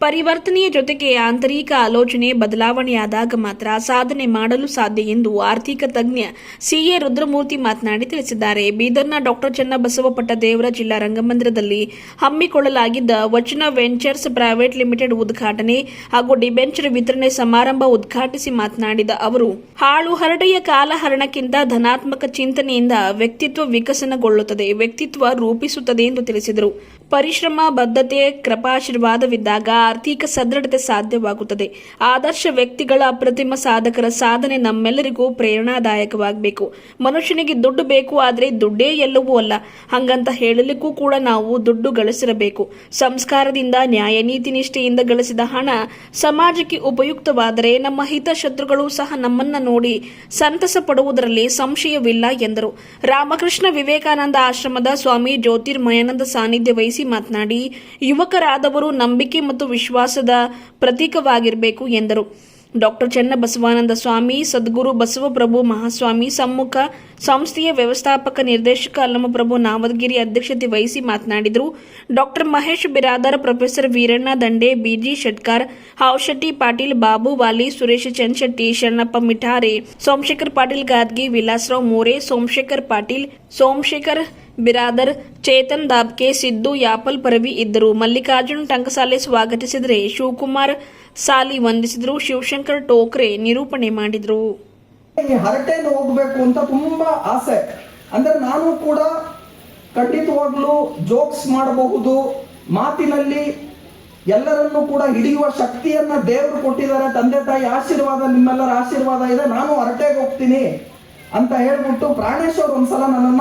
ಪರಿವರ್ತನೆಯ ಜೊತೆಗೆ ಆಂತರಿಕ ಆಲೋಚನೆ ಬದಲಾವಣೆಯಾದಾಗ ಮಾತ್ರ ಸಾಧನೆ ಮಾಡಲು ಸಾಧ್ಯ ಎಂದು ಆರ್ಥಿಕ ತಜ್ಞ ಸಿಎ ರುದ್ರಮೂರ್ತಿ ಮಾತನಾಡಿ ತಿಳಿಸಿದ್ದಾರೆ. ಬೀದರ್ನ ಡಾಕ್ಟರ್ ಚನ್ನಬಸವ ಪಟ್ಟದೇವರ ಜಿಲ್ಲಾ ರಂಗಮಂದಿರದಲ್ಲಿ ಹಮ್ಮಿಕೊಳ್ಳಲಾಗಿದ್ದ ವಚನ ವೆಂಚರ್ಸ್ ಪ್ರೈವೇಟ್ ಲಿಮಿಟೆಡ್ ಉದ್ಘಾಟನೆ ಹಾಗೂ ಡಿಬೆಂಚರ್ ವಿತರಣೆ ಸಮಾರಂಭ ಉದ್ಘಾಟಿಸಿ ಮಾತನಾಡಿದ ಅವರು, ಹಾಳು ಹರಡೆಯ ಕಾಲಹರಣಕ್ಕಿಂತ ಧನಾತ್ಮಕ ಚಿಂತನೆಯಿಂದ ವ್ಯಕ್ತಿತ್ವ ವಿಕಸನಗೊಳ್ಳುತ್ತದೆ, ವ್ಯಕ್ತಿತ್ವ ರೂಪಿಸುತ್ತದೆ ಎಂದು ತಿಳಿಸಿದರು. ಪರಿಶ್ರಮ, ಬದ್ಧತೆ, ಕೃಪಾಶೀರ್ವಾದವಿದ್ದಾಗ ಆರ್ಥಿಕ ಸದೃಢತೆ ಸಾಧ್ಯವಾಗುತ್ತದೆ. ಆದರ್ಶ ವ್ಯಕ್ತಿಗಳ ಅಪ್ರತಿಮ ಸಾಧಕರ ಸಾಧನೆ ನಮ್ಮೆಲ್ಲರಿಗೂ ಪ್ರೇರಣಾದಾಯಕವಾಗಬೇಕು. ಮನುಷ್ಯನಿಗೆ ದುಡ್ಡು ಬೇಕು ಆದರೆ ದುಡ್ಡೇ ಎಲ್ಲವೂ ಅಲ್ಲ. ಹಂಗಂತ ಹೇಳಲಿಕ್ಕೂ ಕೂಡ ನಾವು ದುಡ್ಡು ಗಳಿಸಿರಬೇಕು. ಸಂಸ್ಕಾರದಿಂದ ನ್ಯಾಯ ನೀತಿ ನಿಷ್ಠೆಯಿಂದ ಗಳಿಸಿದ ಹಣ ಸಮಾಜಕ್ಕೆ ಉಪಯುಕ್ತವಾದರೆ ನಮ್ಮ ಹಿತಶತ್ರುಗಳು ಸಹ ನಮ್ಮನ್ನ ನೋಡಿ ಸಂತಸ ಪಡುವುದರಲ್ಲಿ ಸಂಶಯವಿಲ್ಲ ಎಂದರು. ರಾಮಕೃಷ್ಣ ವಿವೇಕಾನಂದ ಆಶ್ರಮದ ಸ್ವಾಮಿ ಜ್ಯೋತಿರ್ಮಯಾನಂದ ಸಾನ್ನಿಧ್ಯ ವಹಿಸಿ ಮಾತನಾಡಿ, ಯುವಕರಾದವರು ನಂಬಿಕೆ ಮತ್ತು ವಿಶ್ವಾಸದ ಪ್ರತೀಕವಾಗಿರಬೇಕು ಎಂದರು. ಡಾಕ್ಟರ್ ಚನ್ನಬಸವಾನಂದ ಸ್ವಾಮಿ, ಸದ್ಗುರು ಬಸವಪ್ರಭು ಮಹಾಸ್ವಾಮಿ, ಸಮ್ಮುಖ ಸಂಸ್ಥೆಯ ವ್ಯವಸ್ಥಾಪಕ ನಿರ್ದೇಶಕ ಅಲ್ಲಮಪ್ರಭು ನಾವದಗಿರಿ ಅಧ್ಯಕ್ಷತೆ ವಹಿಸಿ ಮಾತನಾಡಿದರು. Doctor Mahesh Biradar, professor Veeranna Dande, BG Shetkar, Havashetti Patil, Babu Wali, Suresh Chanshetti Sharanappa Mithare, Somashekhar Patil, Gadgi Vilasrao More, Somashekhar Patil, Somashekhar Biradar Chetan Dabke, Siddu Yapal Paravi ಇದ್ದರು. ಮಲ್ಲಿಕಾರ್ಜುನ್ ಟಂಕಸಾಲೆ ಸ್ವಾಗತಿಸಿದರೆ ಶಿವಕುಮಾರ್ ಸಾಲಿ ವಂದಿಸಿದರು. ಶಿವಶಂಕರ್ ಟೋಕ್ರೆ ನಿರೂಪಣೆ ಮಾಡಿದರು. ಹರಟೆಯಿಂದ ಹೋಗ್ಬೇಕು ಅಂತ ತುಂಬಾ ಆಸೆ. ಅಂದ್ರೆ ನಾನು ಕೂಡ ಖಂಡಿತವಾಗ್ಲೂ ಜೋಕ್ಸ್ ಮಾಡಬಹುದು. ಮಾತಿನಲ್ಲಿ ಎಲ್ಲರನ್ನೂ ಕೂಡ ಹಿಡಿಯುವ ಶಕ್ತಿಯನ್ನ ದೇವರು ಕೊಟ್ಟಿದ್ದಾರೆ. ತಂದೆ ತಾಯಿ ಆಶೀರ್ವಾದ, ನಿಮ್ಮೆಲ್ಲರ ಆಶೀರ್ವಾದ ಇದೆ. ನಾನು ಹರಟೆಗೆ ಹೋಗ್ತೀನಿ ಅಂತ ಹೇಳ್ಬಿಟ್ಟು ಪ್ರಾಣೇಶ್ವರ್ ಒಂದ್ಸಲ ನನ್ನನ್ನ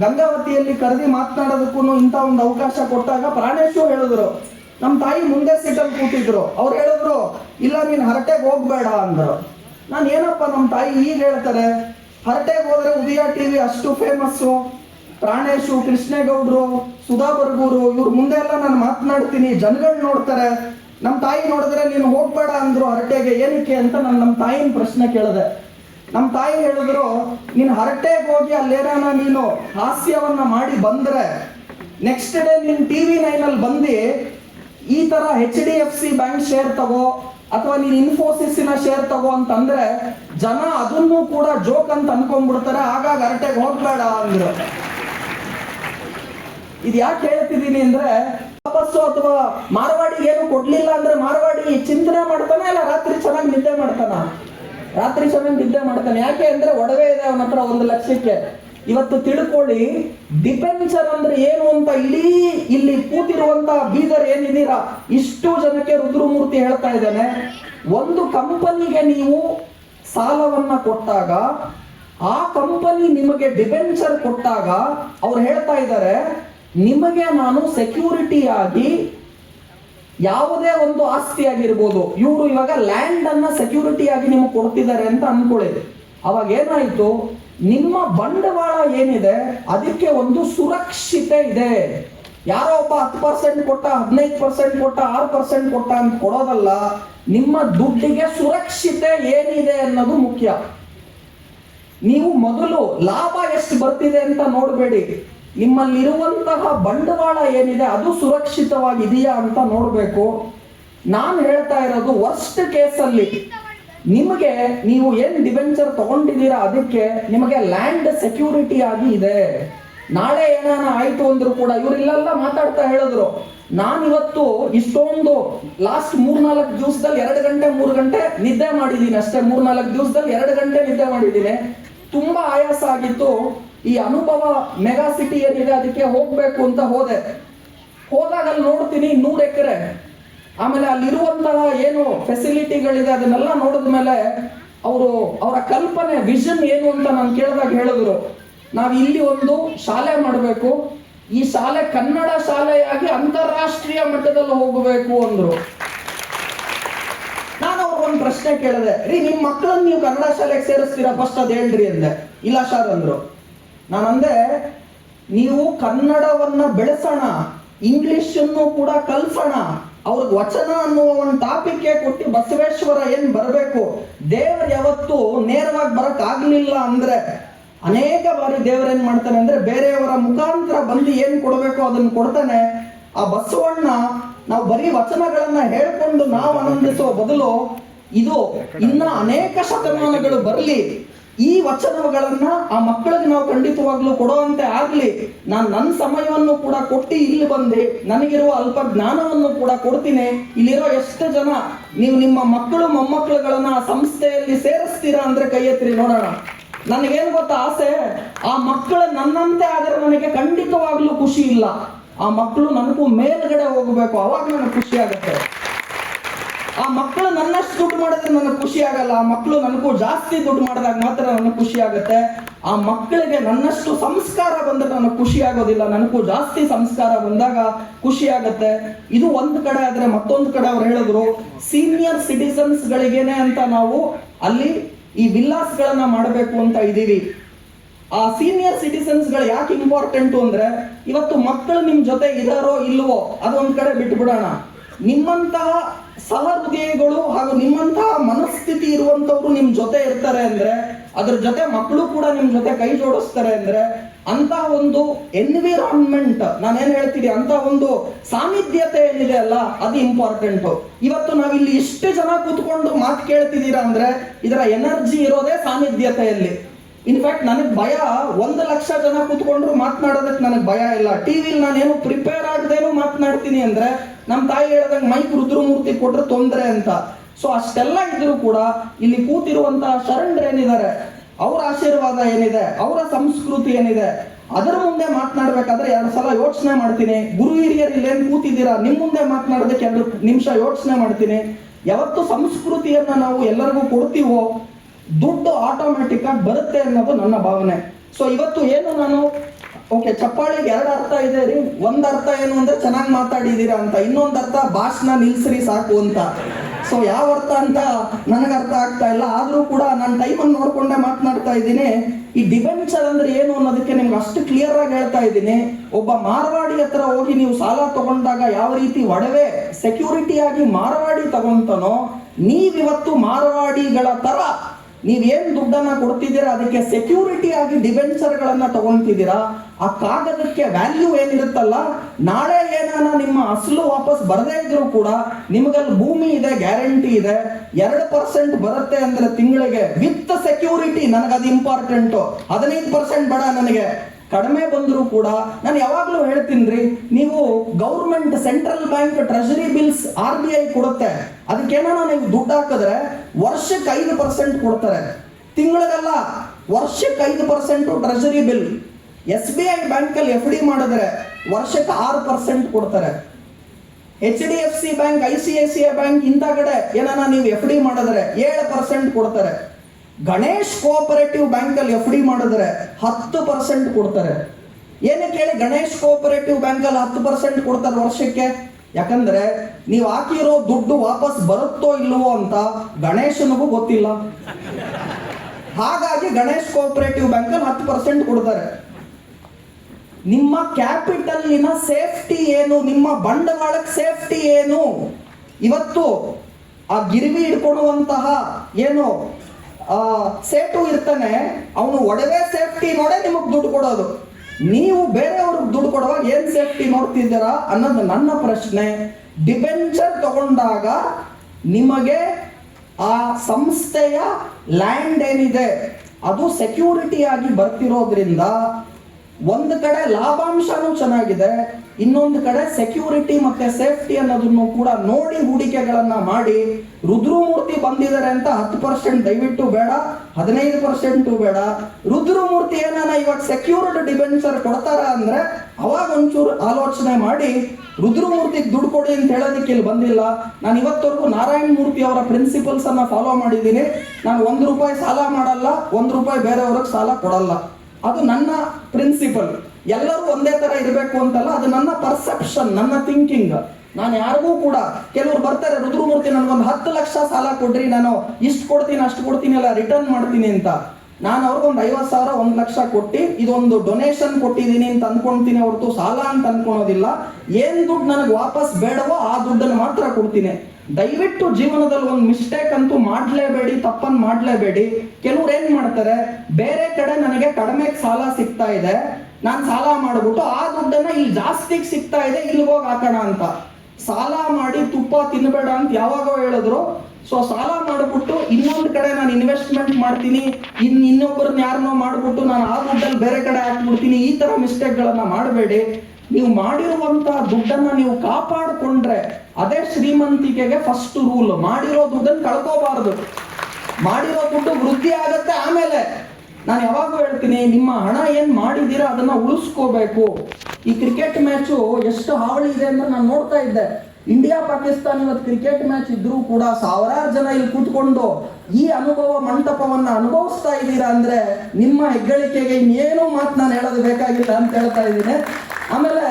ಗಂಗಾವತಿಯಲ್ಲಿ ಕರೆದಿ ಮಾತನಾಡೋದಕ್ಕೂ ಇಂಥ ಒಂದು ಅವಕಾಶ ಕೊಟ್ಟಾಗ ಪ್ರಾಣೇಶು ಹೇಳಿದ್ರು. ನಮ್ಮ ತಾಯಿ ಮುಂದೆ ಸೀಟಲ್ಲಿ ಕೂತಿದ್ರು. ಅವ್ರು ಹೇಳಿದ್ರು, ಇಲ್ಲ, ನೀನು ಹರಟೆಗೆ ಹೋಗ್ಬೇಡ ಅಂದರು. ನಾನು ಏನಪ್ಪ ನಮ್ಮ ತಾಯಿ ಈಗ ಹೇಳ್ತಾರೆ? ಹರಟೆಗೆ ಹೋದ್ರೆ ಉದಯ ಟಿವಿ ಅಷ್ಟು ಫೇಮಸ್ಸು ಪ್ರಾಣೇಶು, ಕೃಷ್ಣೇಗೌಡರು ಸುಧಾ ಬರ್ಗೂರು ಇವ್ರ ಮುಂದೆ ಎಲ್ಲ ನಾನು ಮಾತನಾಡ್ತೀನಿ. ಜನಗಳು ನೋಡ್ತಾರೆ. ನಮ್ಮ ತಾಯಿ ನೋಡಿದ್ರೆ ನೀನು ಹೋಗ್ಬೇಡ ಅಂದ್ರು ಹರಟೆಗೆ. ಏನಕ್ಕೆ ಅಂತ ನಾನು ನಮ್ಮ ತಾಯಿನ ಪ್ರಶ್ನೆ ಕೇಳಿದೆ. ನಮ್ಮ ತಾಯಿ ಹೇಳಿದ್ರು, ನೀನು ಹರಟೆಗೆ ಹೋಗಿ ಅಲ್ಲೇನಾನ ನೀನು ಹಾಸ್ಯವನ್ನ ಮಾಡಿ ಬಂದ್ರೆ ನೆಕ್ಸ್ಟ್ ಡೇ ನಿನ್ ಟಿ ವಿ ನೈನಲ್ಲಿ ಬಂದು ಈ ತರ H D F C bank share ತಗೋ, ಅಥವಾ ನೀನು ಇನ್ಫೋಸಿಸ್ನ ಶೇರ್ ತಗೋ ಅಂತಂದ್ರೆ, ಜನ ಅದನ್ನು ಕೂಡ ಜೋಕ್ ಅಂತ ಅನ್ಕೊಂಡ್ಬಿಡ್ತಾರೆ ಆಗಾಗ ಹರಟೆಗೆ ಹೋಗ್ಬೇಡ ಅಂದ್ರು. ಇದು ಯಾಕೆ ಹೇಳ್ತಿದ್ದೀನಿ ಅಂದ್ರೆ, ವಾಪಸ್ಸು ಅಥವಾ ಮಾರವಾಡಿಗೆ ಏನು ಕೊಡ್ಲಿಲ್ಲ ಅಂದ್ರೆ ಮಾರವಾಡಿ ಚಿಂತನೆ ಮಾಡ್ತಾನೆ ಇಲ್ಲ ರಾತ್ರಿ ಚೆನ್ನಾಗಿ ನಿದ್ದೆ ಮಾಡ್ತಾನ? ರಾತ್ರಿ ಸಮಯ ನಿದ್ದೆ ಮಾಡ್ತಾನೆ. ಯಾಕೆ ಅಂದ್ರೆ ಒಡವೆ ಇದೆ ಅವನ ಹತ್ರ ಒಂದು ಲಕ್ಷಕ್ಕೆ. ಇವತ್ತು ತಿಳ್ಕೊಳ್ಳಿ ಡಿಪೆನ್ಸರ್ ಅಂದ್ರೆ ಏನು ಅಂತ ಇಡೀ ಇಲ್ಲಿ ಕೂತಿರುವಂತ ಬೀದರ್ ಏನಿದ್ದೀರಾ? ಇಷ್ಟು ಜನಕ್ಕೆ ರುದ್ರಮೂರ್ತಿ ಹೇಳ್ತಾ ಇದ್ದಾನೆ. ಒಂದು ಕಂಪನಿಗೆ ನೀವು ಸಾಲವನ್ನ ಕೊಟ್ಟಾಗ, ಆ ಕಂಪನಿ ನಿಮಗೆ ಡಿಬೆಂಚರ್ ಕೊಟ್ಟಾಗ, ಅವ್ರು ಹೇಳ್ತಾ ಇದ್ದಾರೆ, ನಿಮಗೆ ನಾನು ಸೆಕ್ಯೂರಿಟಿ ಆಗಿ ಯಾವುದೇ ಒಂದು ಆಸ್ತಿ ಆಗಿರ್ಬೋದು ಇವರು ಇವಾಗ ಲ್ಯಾಂಡ್ ಅನ್ನ ಸೆಕ್ಯೂರಿಟಿ ಆಗಿ ನಿಮಗೆ ಕೊಡ್ತಿದ್ದಾರೆ ಅಂತ ಅನ್ಕೊಳ್ಳಿದೆ. ಅವಾಗ ಏನಾಯ್ತು? ನಿಮ್ಮ ಬಂಡವಾಳ ಏನಿದೆ, ಅದಕ್ಕೆ ಒಂದು ಸುರಕ್ಷತೆ ಇದೆ. ಯಾರೋ ಒಬ್ಬ ಹತ್ತು ಪರ್ಸೆಂಟ್ ಕೊಟ್ಟ, ಹದಿನೈದು ಪರ್ಸೆಂಟ್ ಕೊಟ್ಟ, ಆರು ಪರ್ಸೆಂಟ್ ಕೊಟ್ಟ ಅಂತ ಕೊಡೋದಲ್ಲ, ನಿಮ್ಮ ದುಡ್ಡಿಗೆ ಸುರಕ್ಷತೆ ಏನಿದೆ ಅನ್ನೋದು ಮುಖ್ಯ. ನೀವು ಮೊದಲು ಲಾಭ ಎಷ್ಟು ಬರ್ತಿದೆ ಅಂತ ನೋಡಬೇಡಿ. ನಿಮ್ಮಲ್ಲಿರುವಂತಹ ಬಂಡವಾಳ ಏನಿದೆ ಅದು ಸುರಕ್ಷಿತವಾಗಿದೆಯಾ ಅಂತ ನೋಡಬೇಕು. ನಾನು ಹೇಳ್ತಾ ಇರೋದು ವರ್ಸ್ಟ್ ಕೇಸಲ್ಲಿ ನಿಮಗೆ ನೀವು ಏನ್ ಡಿವೆಂಚರ್ ತಗೊಂಡಿದ್ದೀರಾ ಅದಕ್ಕೆ ನಿಮಗೆ ಲ್ಯಾಂಡ್ ಸೆಕ್ಯೂರಿಟಿ ಆಗಿ ಇದೆ. ನಾಳೆ ಏನಾನ ಆಯಿತು ಅಂದ್ರು ಕೂಡ ಇವರಿಲ್ಲೆಲ್ಲ ಮಾತಾಡ್ತಾ ಹೇಳಿದ್ರು. ನಾನಿವತ್ತು ಇಷ್ಟೊಂದು ಲಾಸ್ಟ್ ಮೂರ್ನಾಲ್ಕು ದಿವಸದಲ್ಲಿ ಎರಡು ಗಂಟೆ, ಮೂರು ಗಂಟೆ ನಿದ್ದೆ ಮಾಡಿದ್ದೀನಿ ಅಷ್ಟೇ. ಮೂರ್ನಾಲ್ಕು ದಿವಸದಲ್ಲಿ ಎರಡು ಗಂಟೆ ನಿದ್ದೆ ಮಾಡಿದ್ದೀನಿ. ತುಂಬಾ ಆಯಾಸ ಆಗಿತ್ತು. ಈ ಅನುಭವ ಮೆಗಾ ಸಿಟಿ ಏನಿದೆ ಅದಕ್ಕೆ ಹೋಗ್ಬೇಕು ಅಂತ ಹೋದೆ. ಹೋದಾಗ ಅಲ್ಲಿ ನೋಡ್ತೀನಿ ನೂರು ಎಕರೆ. ಆಮೇಲೆ ಅಲ್ಲಿರುವಂತಹ ಏನು ಫೆಸಿಲಿಟಿಗಳಿದೆ ಅದನ್ನೆಲ್ಲ ನೋಡಿದ ಮೇಲೆ ಅವರು, ಅವರ ಕಲ್ಪನೆ ವಿಷನ್ ಏನು ಅಂತ ನಾನು ಕೇಳಿದಾಗ ಹೇಳಿದ್ರು. ನಾವು ಇಲ್ಲಿ ಒಂದು ಶಾಲೆ ಮಾಡಬೇಕು. ಈ ಶಾಲೆ ಕನ್ನಡ ಶಾಲೆಯಾಗಿ ಅಂತಾರಾಷ್ಟ್ರೀಯ ಮಟ್ಟದಲ್ಲಿ ಹೋಗಬೇಕು ಅಂದ್ರು. ನಾನು ಅವ್ರಿಗೊಂದು ಪ್ರಶ್ನೆ ಕೇಳಿದೆ, ರೀ ನಿಮ್ಮ ಮಕ್ಕಳನ್ನ ನೀವು ಕನ್ನಡ ಶಾಲೆಗೆ ಸೇರಿಸ್ತೀರಾ ಫಸ್ಟ್ ಅದು ಹೇಳ್ರಿ ಅಂದೆ. ಇಲ್ಲ ಸರ್ ಅಂದ್ರು. ನಾನು ಅಂದೆ ನೀವು ಕನ್ನಡವನ್ನ ಬೆಳೆಸೋಣ, ಇಂಗ್ಲಿಷನ್ನು ಕೂಡ ಕಲ್ಸೋಣ, ಅವ್ರಿಗೆ ವಚನ ಅನ್ನುವ ಒಂದು ಟಾಪಿಕ್ ಕೊಟ್ಟು ಬಸವೇಶ್ವರ ಏನು ಬರಬೇಕು? ದೇವರು ಯಾವತ್ತು ನೇರವಾಗಿ ಬರಕ್ ಆಗ್ಲಿಲ್ಲ ಅಂದ್ರೆ, ಅನೇಕ ಬಾರಿ ದೇವರೇನ್ ಮಾಡ್ತಾನೆ ಅಂದ್ರೆ ಬೇರೆಯವರ ಮುಖಾಂತರ ಬಂದು ಏನು ಕೊಡಬೇಕು ಅದನ್ನ ಕೊಡ್ತಾನೆ. ಆ ಬಸವಣ್ಣ, ನಾವು ಬರೀ ವಚನಗಳನ್ನ ಹೇಳ್ಕೊಂಡು ನಾವು ಆನಂದಿಸುವ ಬದಲು ಇದು ಇನ್ನ ಅನೇಕ ಶತಮಾನಗಳು ಬರಲಿ. ಈ ವಚನಗಳನ್ನ ಆ ಮಕ್ಕಳಿಗೆ ನಾವು ಖಂಡಿತವಾಗ್ಲೂ ಕೊಡುವಂತೆ ಆಗ್ಲಿ. ನಾನು ನನ್ನ ಸಮಯವನ್ನು ಕೂಡ ಕೊಟ್ಟು ಇಲ್ಲಿ ಬಂದೆ. ನನಗಿರುವ ಅಲ್ಪ ಜ್ಞಾನವನ್ನು ಕೂಡ ಕೊಡ್ತೀನಿ. ಇಲ್ಲಿರೋ ಎಷ್ಟು ಜನ, ನೀವು ನಿಮ್ಮ ಮಕ್ಕಳು ಮೊಮ್ಮಕ್ಕಳುಗಳನ್ನ ಆ ಸಂಸ್ಥೆಯಲ್ಲಿ ಸೇರಿಸ್ತೀರಾ ಅಂದ್ರೆ ಕೈ ಎತ್ತಿರಿ ನೋಡೋಣ. ನನಗೇನು ಗೊತ್ತಾ ಆಸೆ? ಆ ಮಕ್ಕಳು ನನ್ನಂತೆ ಆದರೆ ನನಗೆ ಖಂಡಿತವಾಗ್ಲೂ ಖುಷಿ ಇಲ್ಲ. ಆ ಮಕ್ಕಳು ನನಗೂ ಮೇಲ್ಗಡೆ ಹೋಗಬೇಕು. ಅವಾಗ ನನಗೆ ಖುಷಿ ಆಗುತ್ತೆ. ಆ ಮಕ್ಕಳು ನನ್ನಷ್ಟು ದುಡ್ಡು ಮಾಡಿದ್ರೆ ನನಗೆ ಖುಷಿ ಆಗಲ್ಲ. ಆ ಮಕ್ಕಳು ನನಗೂ ಜಾಸ್ತಿ ದುಡ್ಡು ಮಾಡಿದಾಗ ಮಾತ್ರ ನನಗೆ ಖುಷಿ ಆಗುತ್ತೆ. ಆ ಮಕ್ಕಳಿಗೆ ನನ್ನಷ್ಟು ಸಂಸ್ಕಾರ ಬಂದ್ರೆ ನನಗೆ ಖುಷಿ ಆಗೋದಿಲ್ಲ. ನನಗೂ ಜಾಸ್ತಿ ಸಂಸ್ಕಾರ ಬಂದಾಗ ಖುಷಿ ಆಗುತ್ತೆ. ಇದು ಒಂದು ಕಡೆ ಆದ್ರೆ ಮತ್ತೊಂದು ಕಡೆ ಅವ್ರು ಹೇಳಿದ್ರು ಸೀನಿಯರ್ ಸಿಟಿಸನ್ಸ್ ಗಳಿಗೇನೆ ಅಂತ ನಾವು ಅಲ್ಲಿ ಈ ವಿಲ್ಲಾಸ್ಗಳನ್ನ ಮಾಡಬೇಕು ಅಂತ ಇದ್ದೀವಿ. ಆ ಸೀನಿಯರ್ ಸಿಟಿಸನ್ಸ್ಗಳು ಯಾಕೆ ಇಂಪಾರ್ಟೆಂಟು ಅಂದ್ರೆ, ಇವತ್ತು ಮಕ್ಕಳು ನಿಮ್ ಜೊತೆ ಇದಾರೋ ಇಲ್ವೋ ಅದೊಂದು ಕಡೆ ಬಿಟ್ಬಿಡೋಣ. ನಿಮ್ಮಂತಹ ಸಹೃದಯಗಳು ಹಾಗೂ ನಿಮ್ಮಂತಹ ಮನಸ್ಥಿತಿ ಇರುವಂತವ್ರು ನಿಮ್ ಜೊತೆ ಇರ್ತಾರೆ ಅಂದ್ರೆ, ಅದ್ರ ಜೊತೆ ಮಕ್ಕಳು ಕೂಡ ನಿಮ್ ಜೊತೆ ಕೈ ಜೋಡಿಸ್ತಾರೆ ಅಂದ್ರೆ ಅಂತ ಒಂದು ಎನ್ವಿರಾನ್ಮೆಂಟ್ ನಾನೇನ್ ಹೇಳ್ತೀನಿ ಅಂತ ಒಂದು ಸಾನ್ನಿಧ್ಯತೆ ಏನಿದೆ ಅಲ್ಲ, ಅದು ಇಂಪಾರ್ಟೆಂಟ್ ಇವತ್ತು ನಾವಿಲ್ಲಿ ಇಷ್ಟು ಜನ ಕೂತ್ಕೊಂಡು ಮಾತು ಕೇಳ್ತಿದ್ದೀರಾ ಅಂದ್ರೆ, ಇದರ ಎನರ್ಜಿ ಇರೋದೇ ಸಾನ್ನಿಧ್ಯತೆಯಲ್ಲಿ. ಇನ್ಫ್ಯಾಕ್ಟ್ ನನಗೆ ಭಯ, ಒಂದು ಲಕ್ಷ ಜನ ಕೂತ್ಕೊಂಡ್ರು ಮಾತನಾಡೋದಕ್ಕೆ ನನಗೆ ಭಯ ಇಲ್ಲ. ಟಿವಿಲಿ ನಾನೇನು ಪ್ರಿಪೇರ್ ಆಗದೇನು ಮಾತನಾಡ್ತೀನಿ ಅಂದ್ರೆ ನಮ್ಮ ತಾಯಿ ಹೇಳ್ದಂಗೆ ಮೈಕ್ ರುದ್ರಮೂರ್ತಿ ಕೊಟ್ಟರೆ ತೊಂದರೆ ಅಂತ. ಸೊ ಅಷ್ಟೆಲ್ಲ ಇದ್ದರೂ ಕೂಡ ಇಲ್ಲಿ ಕೂತಿರುವಂತಹ ಶರಣರೇನಿದ್ದಾರೆ ಅವರ ಆಶೀರ್ವಾದ ಏನಿದೆ? ಅವರ ಸಂಸ್ಕೃತಿ ಏನಿದೆ? ಅದರ ಮುಂದೆ ಮಾತನಾಡ್ಬೇಕಾದ್ರೆ ಎರಡು ಸಲ ಯೋಚನೆ ಮಾಡ್ತೀನಿ. ಗುರು ಹಿರಿಯರು ಇಲ್ಲೇನು ಕೂತಿದ್ದೀರಾ? ನಿಮ್ಮ ಮುಂದೆ ಮಾತನಾಡೋದಕ್ಕೆ ಎರಡು ನಿಮಿಷ ಯೋಚನೆ ಮಾಡ್ತೀನಿ. ಯಾವತ್ತು ಸಂಸ್ಕೃತಿಯನ್ನ ನಾವು ಎಲ್ಲರಿಗೂ ಕೊಡ್ತೀವೋ ದುಡ್ಡು ಆಟೋಮೆಟಿಕ್ ಆಗಿ ಬರುತ್ತೆ ಅನ್ನೋದು ನನ್ನ ಭಾವನೆ. ಸೊ ಇವತ್ತು ಏನು ನಾನು ಓಕೆ ಚಪ್ಪಾಳಿಗೆ ಎರಡು ಅರ್ಥ ಇದೆ ರೀ. ಒಂದು ಅರ್ಥ ಏನು ಅಂದ್ರೆ ಚೆನ್ನಾಗಿ ಮಾತಾಡಿದೀರಾ ಅಂತ. ಇನ್ನೊಂದು ಅರ್ಥ ಭಾಷಣ ನಿಲ್ಸ್ರಿ ಸಾಕು ಅಂತ. ಸೊ ಯಾವ ಅರ್ಥ ಅಂತ ನನಗೆ ಅರ್ಥ ಆಗ್ತಾ ಇಲ್ಲ. ಆದರೂ ಕೂಡ ನಾನು ಟೈಮನ್ನು ನೋಡಿಕೊಂಡೆ ಮಾತನಾಡ್ತಾ ಇದ್ದೀನಿ. ಈ ಡಿಬೆಂಚರ್ ಅಂದ್ರೆ ಏನು ಅನ್ನೋದಕ್ಕೆ ನಿಮ್ಗೆ ಅಷ್ಟು ಕ್ಲಿಯರ್ ಆಗಿ ಹೇಳ್ತಾ ಇದ್ದೀನಿ. ಒಬ್ಬ ಮಾರವಾಡಿ ಹತ್ರ ಹೋಗಿ ನೀವು ಸಾಲ ತಗೊಂಡಾಗ ಯಾವ ರೀತಿ ಒಡವೆ ಸೆಕ್ಯೂರಿಟಿ ಆಗಿ ಮಾರವಾಡಿ ತಗೊಂತಾನೋ, ನೀವಿವತ್ತು ಮಾರವಾಡಿಗಳ ತರ ನೀವೇನ್ ದುಡ್ಡನ್ನ ಕೊಡ್ತಿದ್ದೀರಾ, ಅದಕ್ಕೆ ಸೆಕ್ಯೂರಿಟಿ ಆಗಿ ಡಿಬೆಂಚರ್ ಗಳನ್ನ ತಗೊಂತಿದ್ದೀರಾ, ಆ ಕಾಗದಕ್ಕೆ ವ್ಯಾಲ್ಯೂ ಏನಿರುತ್ತಲ್ಲ, ನಾಳೆ ಏನಾನ ನಿಮ್ಮ ಅಸಲು ವಾಪಸ್ ಬರದೇ ಇದ್ರು ಕೂಡ ನಿಮಗಲ್ಲಿ ಭೂಮಿ ಇದೆ ಗ್ಯಾರಂಟಿ ಇದೆ, ಎರಡು ಪರ್ಸೆಂಟ್ ಬರುತ್ತೆ ಅಂದ್ರೆ ತಿಂಗಳಿಗೆ ವಿತ್ ಸೆಕ್ಯೂರಿಟಿ ನನಗದು ಇಂಪಾರ್ಟೆಂಟ್ ಹದಿನೈದು ಪರ್ಸೆಂಟ್ ಬೇಡ ನನಗೆ. ಕಡಿಮೆ ಬಂದರೂ ಕೂಡ ನಾನು ಯಾವಾಗಲೂ ಹೇಳ್ತೀನಿ ನೀವು government central bank treasury bills R B I ಕೊಡುತ್ತೆ. ಅದಕ್ಕೇನೋ ನೀವು ದುಡ್ಡು ಹಾಕಿದ್ರೆ ವರ್ಷಕ್ಕೆ ಐದು ಪರ್ಸೆಂಟ್ ಕೊಡ್ತಾರೆ. ತಿಂಗಳಿಗೆಲ್ಲ, ವರ್ಷಕ್ಕೆ ಐದು percent treasury bill S B I ಬ್ಯಾಂಕಲ್ಲಿ ಎಫ್ ಡಿ ಮಾಡಿದ್ರೆ ವರ್ಷಕ್ಕೆ ಆರು ಪರ್ಸೆಂಟ್ ಕೊಡ್ತಾರೆ. H D F C bank I C I C I bank ಇಂಥ ಕಡೆ ಏನಾನ ನೀವು ಎಫ್ ಡಿ ಮಾಡಿದ್ರೆ ಏಳು ಪರ್ಸೆಂಟ್ ಕೊಡ್ತಾರೆ. ಗಣೇಶ್ ಕೋಆಪರೇಟಿವ್ ಬ್ಯಾಂಕಲ್ಲಿ ಎಫ್ ಡಿ ಮಾಡಿದ್ರೆ ಹತ್ತು ಪರ್ಸೆಂಟ್ ಕೊಡ್ತಾರೆ. ಏನಕ್ಕೆ ಹೇಳಿ ಗಣೇಶ್ ಕೋಆಪರೇಟಿವ್ ಬ್ಯಾಂಕಲ್ಲಿ ಹತ್ತು ಪರ್ಸೆಂಟ್ ಕೊಡ್ತಾರೆ ವರ್ಷಕ್ಕೆ. ಯಾಕಂದ್ರೆ ನೀವು ಹಾಕಿರೋ ದುಡ್ಡು ವಾಪಸ್ ಬರುತ್ತೋ ಇಲ್ಲವೋ ಅಂತ ಗಣೇಶನಿಗೂ ಗೊತ್ತಿಲ್ಲ. ಹಾಗಾಗಿ ಗಣೇಶ್ ಕೋಆಪರೇಟಿವ್ ಬ್ಯಾಂಕಲ್ಲಿ ಹತ್ತು ಪರ್ಸೆಂಟ್ ಕೊಡ್ತಾರೆ. ನಿಮ್ಮ ಕ್ಯಾಪಿಟಲ್ನ ಸೇಫ್ಟಿ ಏನು? ನಿಮ್ಮ ಬಂಡವಾಳಕ್ಕೆ ಸೇಫ್ಟಿ ಏನು? ಇವತ್ತು ಆ ಗಿರಿವಿ ಇಟ್ಕೊಳ್ಳುವಂತಹ ಏನು ಸೇಟು ಇರ್ತಾನೆ, ಅವನು ಒಡವೆ ಸೇಫ್ಟಿ ನೋಡೇ ನಿಮಗೆ ದುಡ್ಡು ಕೊಡೋದು. ನೀವು ಬೇರೆಯವ್ರಿಗೆ ದುಡ್ಡು ಕೊಡುವಾಗ ಏನು ಸೇಫ್ಟಿ ನೋಡ್ತಿದ್ದೀರಾ ಅನ್ನೋದು ನನ್ನ ಪ್ರಶ್ನೆ. ಡಿಬೆಂಚರ್ ತಗೊಂಡಾಗ ನಿಮಗೆ ಆ ಸಂಸ್ಥೆಯ ಲ್ಯಾಂಡ್ ಏನಿದೆ, ಅದು ಸೆಕ್ಯೂರಿಟಿ ಆಗಿ ಬರ್ತಿರೋದ್ರಿಂದ ಒಂದು ಕಡೆ ಲಾಭಾಂಶನೂ ಚೆನ್ನಾಗಿದೆ ಇನ್ನೊಂದು ಕಡೆ ಸೆಕ್ಯೂರಿಟಿ ಮತ್ತೆ ಸೇಫ್ಟಿ ಅನ್ನೋದನ್ನು ಕೂಡ ನೋಡಿ ಹೂಡಿಕೆಗಳನ್ನ ಮಾಡಿ ರುದ್ರಮೂರ್ತಿ ಬಂದಿದ್ದಾರೆ ಅಂತ ಹತ್ತು ಪರ್ಸೆಂಟ್ ದಯವಿಟ್ಟು ಬೇಡ, ಹದಿನೈದು ಪರ್ಸೆಂಟು ಬೇಡ. ರುದ್ರಮೂರ್ತಿ ಏನಾನ ಇವಾಗ ಸೆಕ್ಯೂರ್ಡ್ ಡಿಬೆಂಚರ್ ಕೊಡ್ತಾರ ಅಂದ್ರೆ ಅವಾಗ ಒಂಚೂರು ಆಲೋಚನೆ ಮಾಡಿ ರುದ್ರಮೂರ್ತಿಗೆ ದುಡ್ಡು ಕೊಡಿ ಅಂತ ಹೇಳೋದಕ್ಕೆ ಇಲ್ಲಿ ಬಂದಿಲ್ಲ. ನಾನು ಇವತ್ತವರೆಗೂ ನಾರಾಯಣ ಮೂರ್ತಿ ಅವರ ಪ್ರಿನ್ಸಿಪಲ್ಸ್ ಅನ್ನ ಫಾಲೋ ಮಾಡಿದ್ದೀನಿ. ನಾನು ಒಂದು ರೂಪಾಯಿ ಸಾಲ ಮಾಡಲ್ಲ, ಒಂದು ರೂಪಾಯಿ ಬೇರೆಯವ್ರಿಗೆ ಸಾಲ ಕೊಡಲ್ಲ. ಅದು ನನ್ನ ಪ್ರಿನ್ಸಿಪಲ್ ಎಲ್ಲರೂ ಒಂದೇ ತರ ಇರಬೇಕು ಅಂತಲ್ಲ, ಅದು ನನ್ನ ಪರ್ಸೆಪ್ಷನ್ ನನ್ನ ಥಿಂಕಿಂಗ್ ನಾನು ಯಾರಿಗೂ ಕೂಡ ಕೆಲವ್ರು ಬರ್ತಾರೆ, ರುದ್ರಮೂರ್ತಿ ನನಗೊಂದು ಹತ್ತು ಲಕ್ಷ ಸಾಲ ಕೊಡ್ರಿ, ನಾನು ಇಷ್ಟು ಕೊಡ್ತೀನಿ, ಅಷ್ಟು ಕೊಡ್ತೀನಿ ಅಲ್ಲ ರಿಟರ್ನ್ ಮಾಡ್ತೀನಿ ಅಂತ. ನಾನು ಅವ್ರಿಗೊಂದು ಐವತ್ತು ಸಾವಿರ, ಒಂದು ಲಕ್ಷ ಕೊಟ್ಟು, ಇದೊಂದು ಡೊನೇಷನ್ ಕೊಟ್ಟಿದ್ದೀನಿ ಅಂತ ಅನ್ಕೊಂತೀನಿ ಹೊರತು ಸಾಲ ಅಂತ ಅನ್ಕೊಳೋದಿಲ್ಲ. ಏನು ದುಡ್ಡು ನನಗೆ ವಾಪಸ್ ಬೇಡವೋ ಆ ದುಡ್ಡನ್ನು ಮಾತ್ರ ಕೊಡ್ತೀನಿ. ದಯವಿಟ್ಟು ಜೀವನದಲ್ಲಿ ಒಂದು ಮಿಸ್ಟೇಕ್ ಅಂತೂ ಮಾಡ್ಲೇಬೇಡಿ ತಪ್ಪನ್ನು ಮಾಡ್ಲೇಬೇಡಿ. ಕೆಲವ್ರು ಏನು ಮಾಡ್ತಾರೆ, ಬೇರೆ ಕಡೆ ನನಗೆ ಕಡಿಮೆ ಸಾಲ ಸಿಗ್ತಾ ಇದೆ. ನಾನು ಸಾಲ ಮಾಡಿಬಿಟ್ಟು ಆ ದುಡ್ಡನ್ನ ಇಲ್ಲಿ ಜಾಸ್ತಿಗೆ ಸಿಗ್ತಾ ಇದೆ ಇಲ್ಲಿ ಹೋಗಿ ಹಾಕೋಣ ಅಂತ. ಸಾಲ ಮಾಡಿ ತುಪ್ಪ ತಿನ್ನಬೇಡ ಅಂತ ಯಾವಾಗ ಹೇಳಿದ್ರು. ಸೊ ಸಾಲ ಮಾಡಿಬಿಟ್ಟು ಇನ್ನೊಂದು ಕಡೆ ನಾನು ಇನ್ವೆಸ್ಟ್ಮೆಂಟ್ ಮಾಡ್ತೀನಿ, ಇನ್ ಇನ್ನೊಬ್ಬರನ್ನ ಯಾರನ್ನೋ ಮಾಡಿಬಿಟ್ಟು ನಾನು ಆ ದುಡ್ಡಲ್ಲಿ ಬೇರೆ ಕಡೆ ಹಾಕ್ಬಿಡ್ತೀನಿ, ಈ ತರ ಮಿಸ್ಟೇಕ್ಗಳನ್ನ ಮಾಡಬೇಡಿ. ನೀವು ಮಾಡಿರುವಂತ ದುಡ್ಡನ್ನ ನೀವು ಕಾಪಾಡಿಕೊಂಡ್ರೆ ಅದೇ ಶ್ರೀಮಂತಿಕೆಗೆ ಫಸ್ಟ್ ರೂಲ್ ಮಾಡಿರೋ ದುಡ್ಡನ್ನು ಕಳ್ಕೋಬಾರದು. ಮಾಡಿರೋ ದುಡ್ಡು ವೃದ್ಧಿ ಆಗತ್ತೆ ಆಮೇಲೆ. ನಾನು ಯಾವಾಗೂ ಹೇಳ್ತೀನಿ, ನಿಮ್ಮ ಹಣ ಏನು ಮಾಡಿದ್ದೀರಾ ಅದನ್ನ ಉಳಿಸ್ಕೋಬೇಕು. ಈ ಕ್ರಿಕೆಟ್ ಮ್ಯಾಚು ಎಷ್ಟು ಹಾವಳಿ ಇದೆ ಅಂತ ನಾನು ನೋಡ್ತಾ ಇದ್ದೆ. ಇಂಡಿಯಾ ಪಾಕಿಸ್ತಾನ ಇವತ್ತು ಕ್ರಿಕೆಟ್ ಮ್ಯಾಚ್ ಇದ್ರೂ ಕೂಡ ಸಾವಿರಾರು ಜನ ಇಲ್ಲಿ ಕೂತ್ಕೊಂಡು ಈ ಅನುಭವ ಮಂಟಪವನ್ನ ಅನುಭವಿಸ್ತಾ ಇದ್ದೀರಾ ಅಂದ್ರೆ ನಿಮ್ಮ ಹೆಗ್ಗಳಿಕೆಗೆ ಇನ್ನೇನು ಮಾತು ನಾನು ಹೇಳೋದು ಬೇಕಾಗಿಲ್ಲ ಅಂತ ಹೇಳ್ತಾ ಇದ್ದೀನಿ. ಆಮೇಲೆ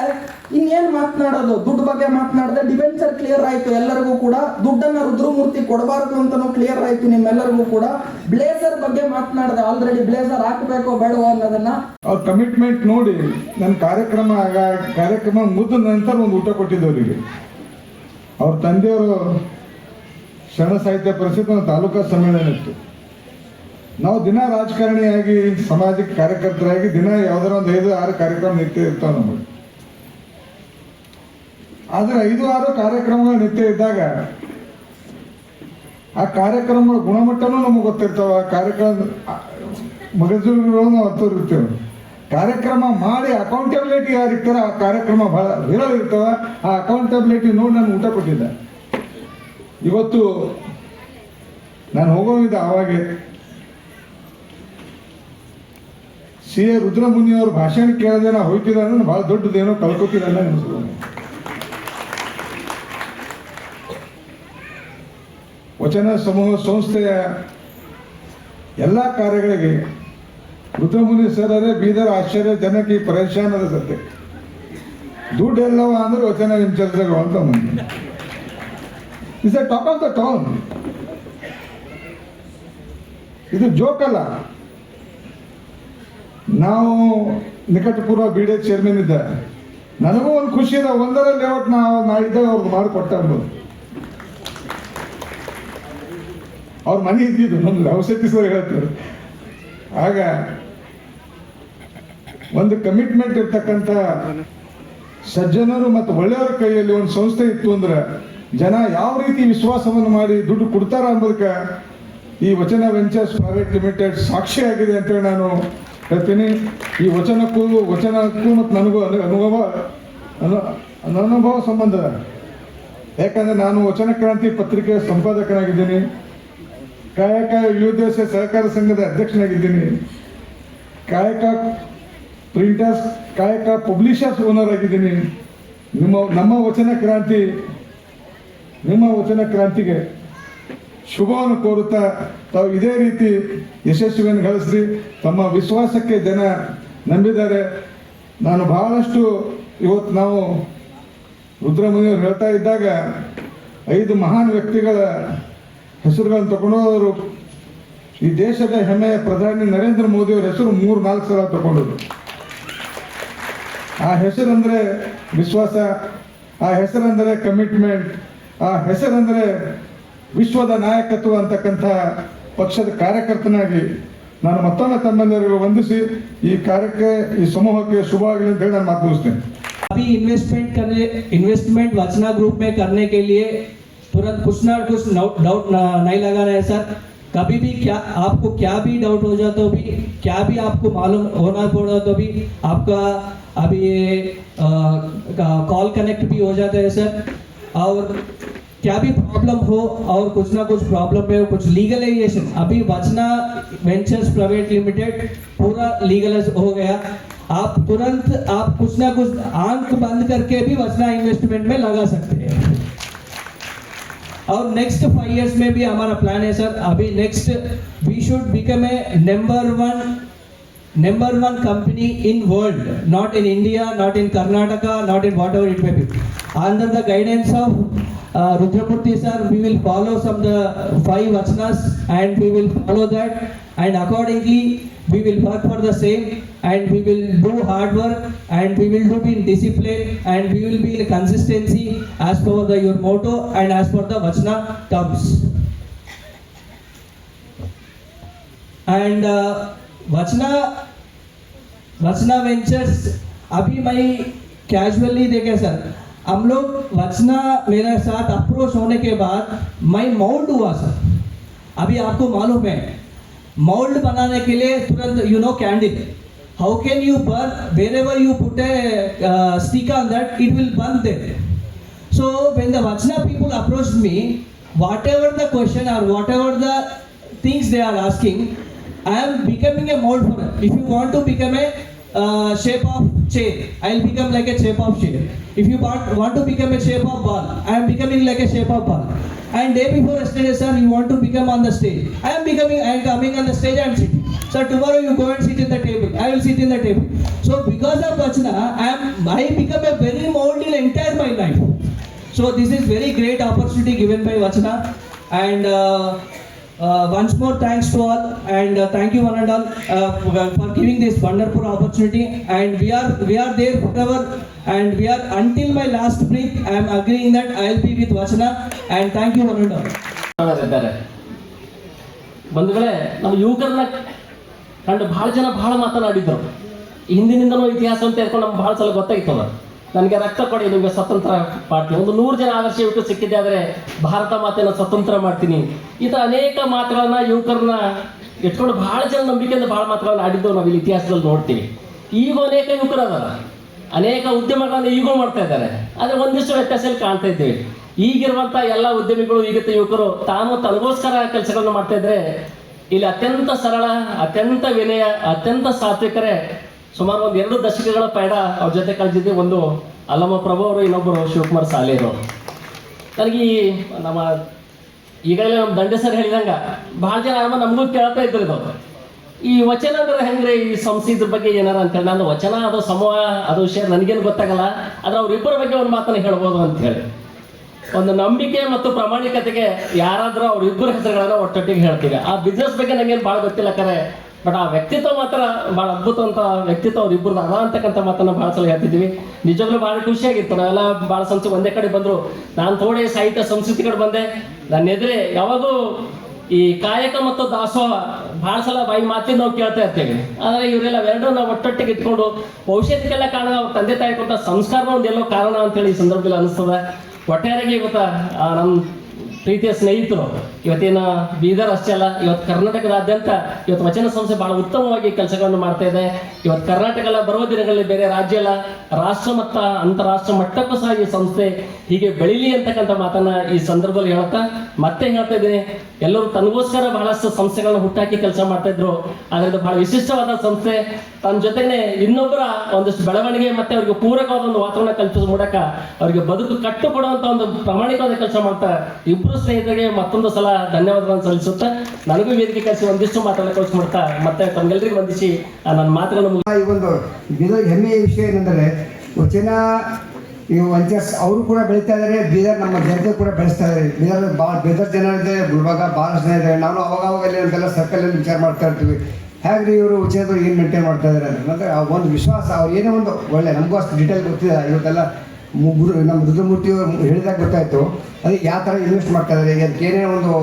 ಇನ್ನೇನು ಮಾತನಾಡೋದು? ದುಡ್ಡು ಬಗ್ಗೆ ಮಾತನಾಡಿದೆ ಡಿಬೆಂಚರ್ ಕ್ಲಿಯರ್ ಆಯ್ತು. ಎಲ್ಲರಿಗೂ ಕೂಡ ದುಡ್ಡನ್ನ ರುದ್ರಮೂರ್ತಿ ಕೊಡಬಾರದು ಅಂತಾನು ಕ್ಲಿಯರ್ ಆಯ್ತು ನಿಮ್ಮೆಲ್ಲರಿಗೂ ಕೂಡ. ಬ್ಲೇಸರ್ ಬಗ್ಗೆ ಮಾತನಾಡಿದೆ ಆಲ್ರೆಡಿ ಬ್ಲೇಸರ್ ಹಾಕಬೇಕೋ ಬೇಡವೋ ಅನ್ನೋದನ್ನ ಅವ್ರ ಕಮಿಟ್ಮೆಂಟ್ ನೋಡಿ ನನ್ನ ಕಾರ್ಯಕ್ರಮ ಕಾರ್ಯಕ್ರಮ ಮುಗಿದ ನಂತರ ಒಂದು ಊಟ ಕೊಟ್ಟಿದ್ದು ಅವರಿಗೆ ಅವ್ರ ತಂದೆಯವರು ಶರಣ ಸಾಹಿತ್ಯ ಪರಿಷತ್ ತಾಲೂಕಾ ಸಮ್ಮೇಳನ ಇತ್ತು. ನಾವು ದಿನ ರಾಜಕಾರಣಿಯಾಗಿ ಸಾಮಾಜಿಕ ಕಾರ್ಯಕರ್ತರಾಗಿ ದಿನ ಯಾವ್ದಾರ ಒಂದು ಐದು, ಆರು ಕಾರ್ಯಕ್ರಮ ನಿತ್ಯ ನಮಗೆ. ಆದ್ರೆ ಐದು ಆರು ಕಾರ್ಯಕ್ರಮಗಳು ನಿತ್ಯ ಇದ್ದಾಗ ಆ ಕಾರ್ಯಕ್ರಮಗಳ ಗುಣಮಟ್ಟನೂ ನಮಗೆ ಗೊತ್ತಿರ್ತಾವ, ಆ ಕಾರ್ಯಕ್ರಮ ಮಗಜೂರುಗಳನ್ನು ಅರ್ಥವಿರ್ತೇವೆ ಕಾರ್ಯಕ್ರಮ ಮಾಡಿ ಅಕೌಂಟಬಿಲಿಟಿ ಯಾರಿರ್ತಾರ ಆ ಕಾರ್ಯಕ್ರಮ ಬಹಳ ವಿರಳ ಇರ್ತಾವ. ಆ ಅಕೌಂಟಬಿಲಿಟಿ ನೋಡಿ ನಾನು ಊಟ ಕೊಟ್ಟಿದ್ದೆ. ಇವತ್ತು ನಾನು ಹೋಗೋವಿದ್ದೆ ಆವಾಗೆ ಸಿ ಎ ರುದ್ರಮುನಿಯವ್ರ ಭಾಷಣ ಕೇಳದೆ ನಾ ಹೋಗ್ತಿದ್ದಾನೆ ಅಂದ್ರೆ ಭಾಳ ದೊಡ್ಡದೇನೋ ಕಳ್ಕೊತಿದ್ದೆ ಅನಿಸ್ತದೆ ವಚನ ಸಮೂಹ ಸಂಸ್ಥೆಯ ಎಲ್ಲ ಕಾರ್ಯಗಳಿಗೆ ಬುದ್ಧಮುನಿ ಸರ್ ಅದೇ ಬೀದರ್ ಆಶ್ಚರ್ಯ ಜನಕ್ಕೆ ಪರೇಶಾನದ ದುಡ್ಡು ಎಲ್ಲವ ಅಂದ್ರೆ ವಚನ ವಿಂಚರ್ದಾಗ ಅಂತ ಮುಂದೆ is a top of the town ಇದು ಜೋಕ್ ಅಲ್ಲ. ನಾವು ನಿಕಟಪೂರ್ವ ಬಿ ಡಿ ಚೇರ್ಮನ್ ಇದ್ದ. ನನಗೂ ಒಂದು ಖುಷಿ ಇದೆ ಒಂದರ ಲೇಔಟ್ ನಾವು ನಾಳಿದ್ದಾಗ ಅವ್ರಿಗೆ ಮಾಡಿಕೊಟ್ಟ ಅವ್ರ ಮನೆ ಇದ್ದಿದ್ದು ನಮ್ದು ಔಷಧಿ ಸರ್ ಹೇಳ್ತಾರೆ. ಆಗ ಒಂದು ಕಮಿಟ್ಮೆಂಟ್ ಇರ್ತಕ್ಕಂಥ ಸಜ್ಜನರು ಮತ್ತು ಒಳ್ಳೆಯವರ ಕೈಯಲ್ಲಿ ಒಂದು ಸಂಸ್ಥೆ ಇತ್ತು ಅಂದ್ರೆ ಜನ ಯಾವ ರೀತಿ ವಿಶ್ವಾಸವನ್ನು ಮಾಡಿ ದುಡ್ಡು ಕೊಡ್ತಾರ ಅಂಬೋದಕ್ಕೆ ಈ ವಚನ ವೆಂಚರ್ಸ್ ಪ್ರೈವೇಟ್ ಲಿಮಿಟೆಡ್ ಸಾಕ್ಷಿಯಾಗಿದೆ ಅಂತೇಳಿ ನಾನು ಹೇಳ್ತೀನಿ. ಈ ವಚನಕ್ಕೂ ವಚನಕ್ಕೂ ಮತ್ತು ನನಗೂ ಅನು- ಅನುಭವ, ಅನು ಅನುಭವ ಸಂಬಂಧ. ಯಾಕಂದ್ರೆ ನಾನು ವಚನ ಕ್ರಾಂತಿ ಪತ್ರಿಕೆಯ ಸಂಪಾದಕನಾಗಿದ್ದೀನಿ. ಕಾಯಕ ಯುದ್ಧ ಸಹಕಾರ ಸಂಘದ ಅಧ್ಯಕ್ಷನಾಗಿದ್ದೀನಿ. ಕಾಯಕ ಪ್ರಿಂಟರ್ಸ್ ಕಾಯಕ ಪಬ್ಲಿಷರ್ಸ್ ಓನರ್ ಆಗಿದ್ದೀನಿ. ನಿಮ್ಮ, ನಮ್ಮ ವಚನ ಕ್ರಾಂತಿ, ನಿಮ್ಮ ವಚನ ಕ್ರಾಂತಿಗೆ ಶುಭವನ್ನು ಕೋರುತ್ತಾ ತಾವು ಇದೇ ರೀತಿ ಯಶಸ್ವಿಯನ್ನು ಗಳಿಸ್ರಿ ತಮ್ಮ ವಿಶ್ವಾಸಕ್ಕೆ ಜನ ನಂಬಿದ್ದಾರೆ. ನಾನು ಬಹಳಷ್ಟು ಇವತ್ತು ನಾವು ರುದ್ರಮುನಿಯವರು ಹೇಳ್ತಾ ಇದ್ದಾಗ ಐದು ಮಹಾನ್ ವ್ಯಕ್ತಿಗಳ ಹೆಸರುಗಳನ್ನು ತಗೊಂಡು ಅವರು ಈ ದೇಶದ ಹೆಮ್ಮೆಯ ಪ್ರಧಾನಿ ನರೇಂದ್ರ ಮೋದಿಯವರ ಹೆಸರು ಮೂರು ನಾಲ್ಕು ಸಲ ತಗೊಂಡರು ಆ ಹೆಸರಂದ್ರೆ ವಿಶ್ವಾಸ ಆ ಹೆಸರಂದ್ರೆ ಕಮಿಟ್ಮೆಂಟ್ ಆ ಹೆಸರಂದ್ರೆ ವಿಶ್ವದ ನಾಯಕತ್ವ ಅಂತಕ್ಕಂಥ ಪಕ್ಷದ ಕಾರ್ಯಕರ್ತನಾಗಿ ನಾನು ಮತ್ತೊಮ್ಮೆ ತಮ್ಮೆಲ್ಲರಿಗೂ ವಂದಿಸಿ ಈ ಕಾರ್ಯಕ್ಕೆ ಈ ಸಮೂಹಕ್ಕೆ ಶುಭ ಆಗಲಿ ಅಂತ ಹೇಳಿ ನಾನು ಮಾತು ಮುಗಿಸ್ತೇನೆ अभी इन्वेस्टमेंट करने इन्वेस्टमेंट वचना ग्रुप में करने के लिए तुरंत कुछ ना कुछ डाउट नहीं लगा रहे सर कभी भी क्या आपको क्या भी डाउट हो जाए तो भी, क्या भी आपको मालूम होना पड़ा तो भी आपका अभी कॉल कनेक्ट भी हो जाता है सर और क्या भी प्रॉब्लम हो और कुछ ना कुछ प्रॉब्लम में कुछ लीगलाइजेशन अभी वचना वेंचर्स प्राइवेट लिमिटेड पूरा लीगलाइज हो गया. आप तुरंत आप कुछ ना कुछ आँख बंद करके भी वचना इन्वेस्टमेंट में लगा सकते हैं. और नेक्स्ट फाइव इयर्स में भी हमारा प्लान है सर अभी next we should become a number one number one company in world not in india not in karnataka not in whatever it may be under the guidance of uh, rudramurti sir we will follow some the five vachanas and we will follow that and accordingly we will work for the same And we will do hard work and we will do in discipline and we will be in consistency as per the your motto and as per the vachana terms and uh, वचना वचना ventures अभी मैं casually देखे sir हम लोग वचना मेरे साथ अप्रोच होने के बाद मैं माउंट हुआ सर अभी आपको मालूम है मोल्ड बनाने के लिए तुरंत you know candle how can you burn wherever you put a stick on that it will burn there So when the Vachna people approached me, whatever the question or whatever the things they are asking, I am becoming a mold for them. If you want to become a uh, shape of chair, I will become like a shape of chair. If you want to become a shape of ball, I am becoming like a shape of ball. And day before yesterday, sir, you want to become on the stage. I am becoming, I am coming on the stage and sitting. Sir, tomorrow you go and sit in the table. I will sit in the table. So because of vachana I am, I become a very mold in entire my life. So this is very great opportunity given by Vachana and uh, once more thanks to all and uh, thank you one and all uh, for- giving this wonderful opportunity and we are we are there forever and we are until my last breath I am agreeing that I'll be with Vachana and thank you one and all. ಬಂಧುಗಳೇ ನಮ್ಮ ಯುವಕರನ್ನ ಕಂಡು ಭಾಳ ಜನ ಭಾಳ ಮಾತನಾಡಿದ್ರು ಹಿಂದಿನಿಂದಲೂ ಇತಿಹಾಸ ಅಂತ ಹೇಳ್ಕೊಂಡು ನಮ್ಗೆ ಭಾಳ ಸಲ ಗೊತ್ತಾಯ್ತದ ನನಗೆ ರಕ್ತ ಕೊಡಿ, ನಿಮಗೆ ಸ್ವತಂತ್ರ ಮಾಡ್ತೀನಿ. ಒಂದು ನೂರು ಜನ ಆದರ್ಶ ಯುವಕರು ಸಿಕ್ಕಿದೆ ಆದರೆ ಭಾರತ ಮಾತೆಯನ್ನು ಸ್ವತಂತ್ರ ಮಾಡ್ತೀನಿ. ಈ ಥರ ಅನೇಕ ಮಾತುಗಳನ್ನು ಯುವಕರನ್ನ ಇಟ್ಕೊಂಡು ಭಾಳ ಜನ ನಂಬಿಕೆಯಿಂದ ಭಾಳ ಮಾತುಗಳನ್ನ ಆಡಿದ್ದು ನಾವು ಇಲ್ಲಿ ಇತಿಹಾಸದಲ್ಲಿ ನೋಡ್ತೀವಿ. ಈಗ ಅನೇಕ ಯುವಕರು ಅದಲ್ಲ ಅನೇಕ ಉದ್ಯಮಗಳನ್ನು ಈಗೂ ಮಾಡ್ತಾ ಇದ್ದಾರೆ. ಆದರೆ ಒಂದಿಷ್ಟು ವ್ಯತ್ಯಾಸದಲ್ಲಿ ಕಾಣ್ತಾ ಇದ್ದೀವಿ. ಈಗಿರುವಂಥ ಎಲ್ಲ ಉದ್ಯಮಿಗಳು ಈಗಿನ ಯುವಕರು ತಾನು ತನಗೋಸ್ಕರ ಕೆಲಸಗಳನ್ನು ಮಾಡ್ತಾ ಇದ್ರೆ, ಇಲ್ಲಿ ಅತ್ಯಂತ ಸರಳ, ಅತ್ಯಂತ ವಿನಯ, ಅತ್ಯಂತ ಸಾತ್ವಿಕರೇ ಸುಮಾರು ಒಂದು ಎರಡು ದಶಕಗಳ ಪಯಣ ಅವ್ರ ಜೊತೆ ಕಳೆದಿದ್ದೆ ಒಂದು ಅಲ್ಲಮ್ಮ ಪ್ರಭು ಅವರು ಇನ್ನೊಬ್ಬರು ಶಿವಕುಮಾರ್ ಸಾಲೇರು. ನನಗೆ ಈ ನಮ್ಮ ಈಗಾಗಲೇ ನಮ್ಮ ದಂಡೆ ಸರ್ ಹೇಳಿದಂಗ ಭಾಳ ಜನ ಆರಾಮ ನಮಗೂ ಕೇಳ್ತಾ ಇದ್ರು ಇದು. ಈ ವಚನ ಅಂದ್ರೆ ಹೆಂಗ್ರೆ? ಈ ಸಂಸ್ಥೆ ಇದ್ರ ಬಗ್ಗೆ ಏನಾರ ಅಂತೇಳಿ. ನಾನು ವಚನ, ಅದು ಸಮೂಹ, ಅದು ವಿಷಯ ನನಗೇನು ಗೊತ್ತಾಗಲ್ಲ. ಆದ್ರೆ ಅವ್ರಿಬ್ಬರ ಬಗ್ಗೆ ಒಂದು ಮಾತನ್ನು ಹೇಳ್ಬೋದು ಅಂತ ಹೇಳಿ. ಒಂದು ನಂಬಿಕೆ ಮತ್ತು ಪ್ರಾಮಾಣಿಕತೆಗೆ ಯಾರಾದರೂ ಅವ್ರಿಬ್ಬರ ಹೆಸರುಗಳನ್ನ ಒಟ್ಟೊಟ್ಟಿಗೆ ಹೇಳ್ತೀವಿ. ಆ ಬಿಸ್ನೆಸ್ ಬಗ್ಗೆ ನಂಗೇನು ಭಾಳ ಗೊತ್ತಿಲ್ಲ ಕರೆ. ಬಟ್ ಆ ವ್ಯಕ್ತಿತ್ವ ಮಾತ್ರ ಭಾಳ ಅದ್ಭುತ ಅಂತ ವ್ಯಕ್ತಿತ್ವ ಇಬ್ಬರು ಅದ ಅಂತಕ್ಕಂಥ ಮಾತನ್ನ ಭಾಳ ಸಲ ಹೇಳ್ತಿದ್ವಿ. ನಿಜವಾಗ್ಲೂ ಭಾಳ ಖುಷಿಯಾಗಿತ್ತು. ನಾವೆಲ್ಲ ಭಾಳ ಸಂಸ್ಥೆ ಒಂದೇ ಕಡೆ ಬಂದರು. ನಾನು ಥೋಡೆ ಸಾಹಿತ್ಯ ಸಂಸ್ಕೃತಿ ಕಡೆ ಬಂದೆ. ನನ್ನ ಎದುರೇ ಯಾವಾಗೂ ಈ ಕಾಯಕ ಮತ್ತು ದಾಸೋಹ ಭಾಳ ಸಲ ಬಾಯಿ ಮಾತಿನ ನಾವು ಕೇಳ್ತಾ ಇರ್ತೀವಿ. ಆದರೆ ಇವರೆಲ್ಲ ಎರಡೂ ನಾವು ಒಟ್ಟೊಟ್ಟಿಗೆ ಇಟ್ಕೊಂಡು ಭವಿಷ್ಯಕ್ಕೆಲ್ಲ ಕಾರಣ ತಂದೆ ತಾಯಿ ಕೊಟ್ಟ ಸಂಸ್ಕಾರ ಒಂದು ಎಲ್ಲೋ ಕಾರಣ ಅಂತೇಳಿ ಈ ಸಂದರ್ಭದಲ್ಲಿ ಅನಿಸ್ತದೆ. ಒಟ್ಟಾರೆಗೆ ಗೊತ್ತಾ ನಮ್ಮ ಪ್ರೀತಿಯ ಸ್ನೇಹಿತರು, ಇವತ್ತಿನ ಬೀದರ್ ಅಷ್ಟೇ ಅಲ್ಲ, ಇವತ್ತು ಕರ್ನಾಟಕದಾದ್ಯಂತ ಇವತ್ತು ವಚನ ಸಂಸ್ಥೆ ಬಹಳ ಉತ್ತಮವಾಗಿ ಕೆಲಸಗಳನ್ನು ಮಾಡ್ತಾ ಇದೆ. ಇವತ್ತು ಕರ್ನಾಟಕ ಬರೋ ಬರುವ ದಿನಗಳಲ್ಲಿ ಬೇರೆ ರಾಜ್ಯ ಅಲ್ಲ, ರಾಷ್ಟ್ರ ಮಟ್ಟ, ಅಂತಾರಾಷ್ಟ್ರ ಮಟ್ಟಕ್ಕೂ ಸಹ ಈ ಸಂಸ್ಥೆ ಹೀಗೆ ಬೆಳೀಲಿ ಅಂತಕ್ಕಂಥ ಮಾತನ್ನ ಈ ಸಂದರ್ಭದಲ್ಲಿ ಹೇಳ್ತಾ ಮತ್ತೆ ಹೇಳ್ತಾ ಇದ್ದೀನಿ. ಎಲ್ಲರೂ ತನಗೋಸ್ಕರ ಬಹಳಷ್ಟು ಸಂಸ್ಥೆಗಳನ್ನ ಹುಟ್ಟಾಕಿ ಕೆಲಸ ಮಾಡ್ತಾ ಇದ್ರು. ಆದ್ರೆ ಬಹಳ ವಿಶಿಷ್ಟವಾದ ಸಂಸ್ಥೆ. ತನ್ನ ಜೊತೆನೆ ಇನ್ನೊಬ್ಬರ ಒಂದಷ್ಟು ಬೆಳವಣಿಗೆ ಮತ್ತೆ ಅವರಿಗೆ ಪೂರಕವಾದ ಒಂದು ವಾತಾವರಣ ಕಲ್ಪಿಸೋ ಮೂಲಕ ಅವರಿಗೆ ಬದುಕು ಕಟ್ಟು ಕೊಡುವಂತ ಒಂದು ಪ್ರಾಮಾಣಿಕವಾದ ಕೆಲಸ ಮಾಡ್ತಾ ಇಬ್ರು ಸ್ನೇಹಿತರಿಗೆ ಮತ್ತೊಂದು ಸಲ ಧನ್ಯವಾದಗಳನ್ನು ಸಲ್ಲಿಸುತ್ತಾ ನನಗೂ ವೇದಿಕೆ ಕಳಿಸಿ ಒಂದಿಷ್ಟು ಮಾತನ್ನ ಮಾಡ್ತಾ ಮತ್ತೆ ತಮ್ಗೆಲ್ರಿಗೂ ವಂದಿಸಿ ನನ್ನ ಮಾತುಗಳನ್ನು. ಈ ಒಂದು ಬೀದರ್ ಹೆಮ್ಮೆಯ ವಿಷಯ ಏನೆಂದರೆ, ವಚನ, ಈ ವಂಚಸ್ ಅವರು ಕೂಡ ಬೆಳೀತಾ ಇದ್ದಾರೆ ಬೀದರ್ ನಮ್ಮ ಜನತೆ ಕೂಡ ಬೆಳೆಸ್ತಾ ಇದ್ದಾರೆ ಬೀದರ್ ಭಾಳ ಬೀದರ್ ಜನ ಇದೆ ಗುಲ್ಬಾಗ ಭಾಳಷ್ಟು ಜನ ಇದ್ದಾರೆ ನಾವು ಅವಾಗ ಸರ್ಕಲ್ ಅಲ್ಲಿ ಅಂತೆಲ್ಲ ಸರ್ಕಲಲ್ಲಿ ವಿಚಾರ ಮಾಡ್ತಾ ಇರ್ತೀವಿ. ಹೇಗ್ರಿ ಇವರು ಉಚಿತರು ಏನು ಮೇಂಟೈನ್ ಮಾಡ್ತಾ ಇದ್ದಾರೆ ಅಂದರೆ ಆ ಒಂದು ವಿಶ್ವಾಸ, ಅವ್ರು ಏನೋ ಒಂದು ಒಳ್ಳೆ, ನಮಗೂ ಅಷ್ಟು ಡೀಟೇಲ್ ಗೊತ್ತಿದೆ ಇವತ್ತೆಲ್ಲ ಗುರು ನಮ್ಮ ರುದ್ರಮೂರ್ತಿ ಅವರು ಹೇಳಿದಾಗ ಗೊತ್ತಾಯಿತು. ಅದಕ್ಕೆ ಯಾವ ಥರ ಇನ್ವೆಸ್ಟ್ ಮಾಡ್ತಾ ಇದ್ದಾರೆ ಅದಕ್ಕೆ ಏನೇ ಒಂದು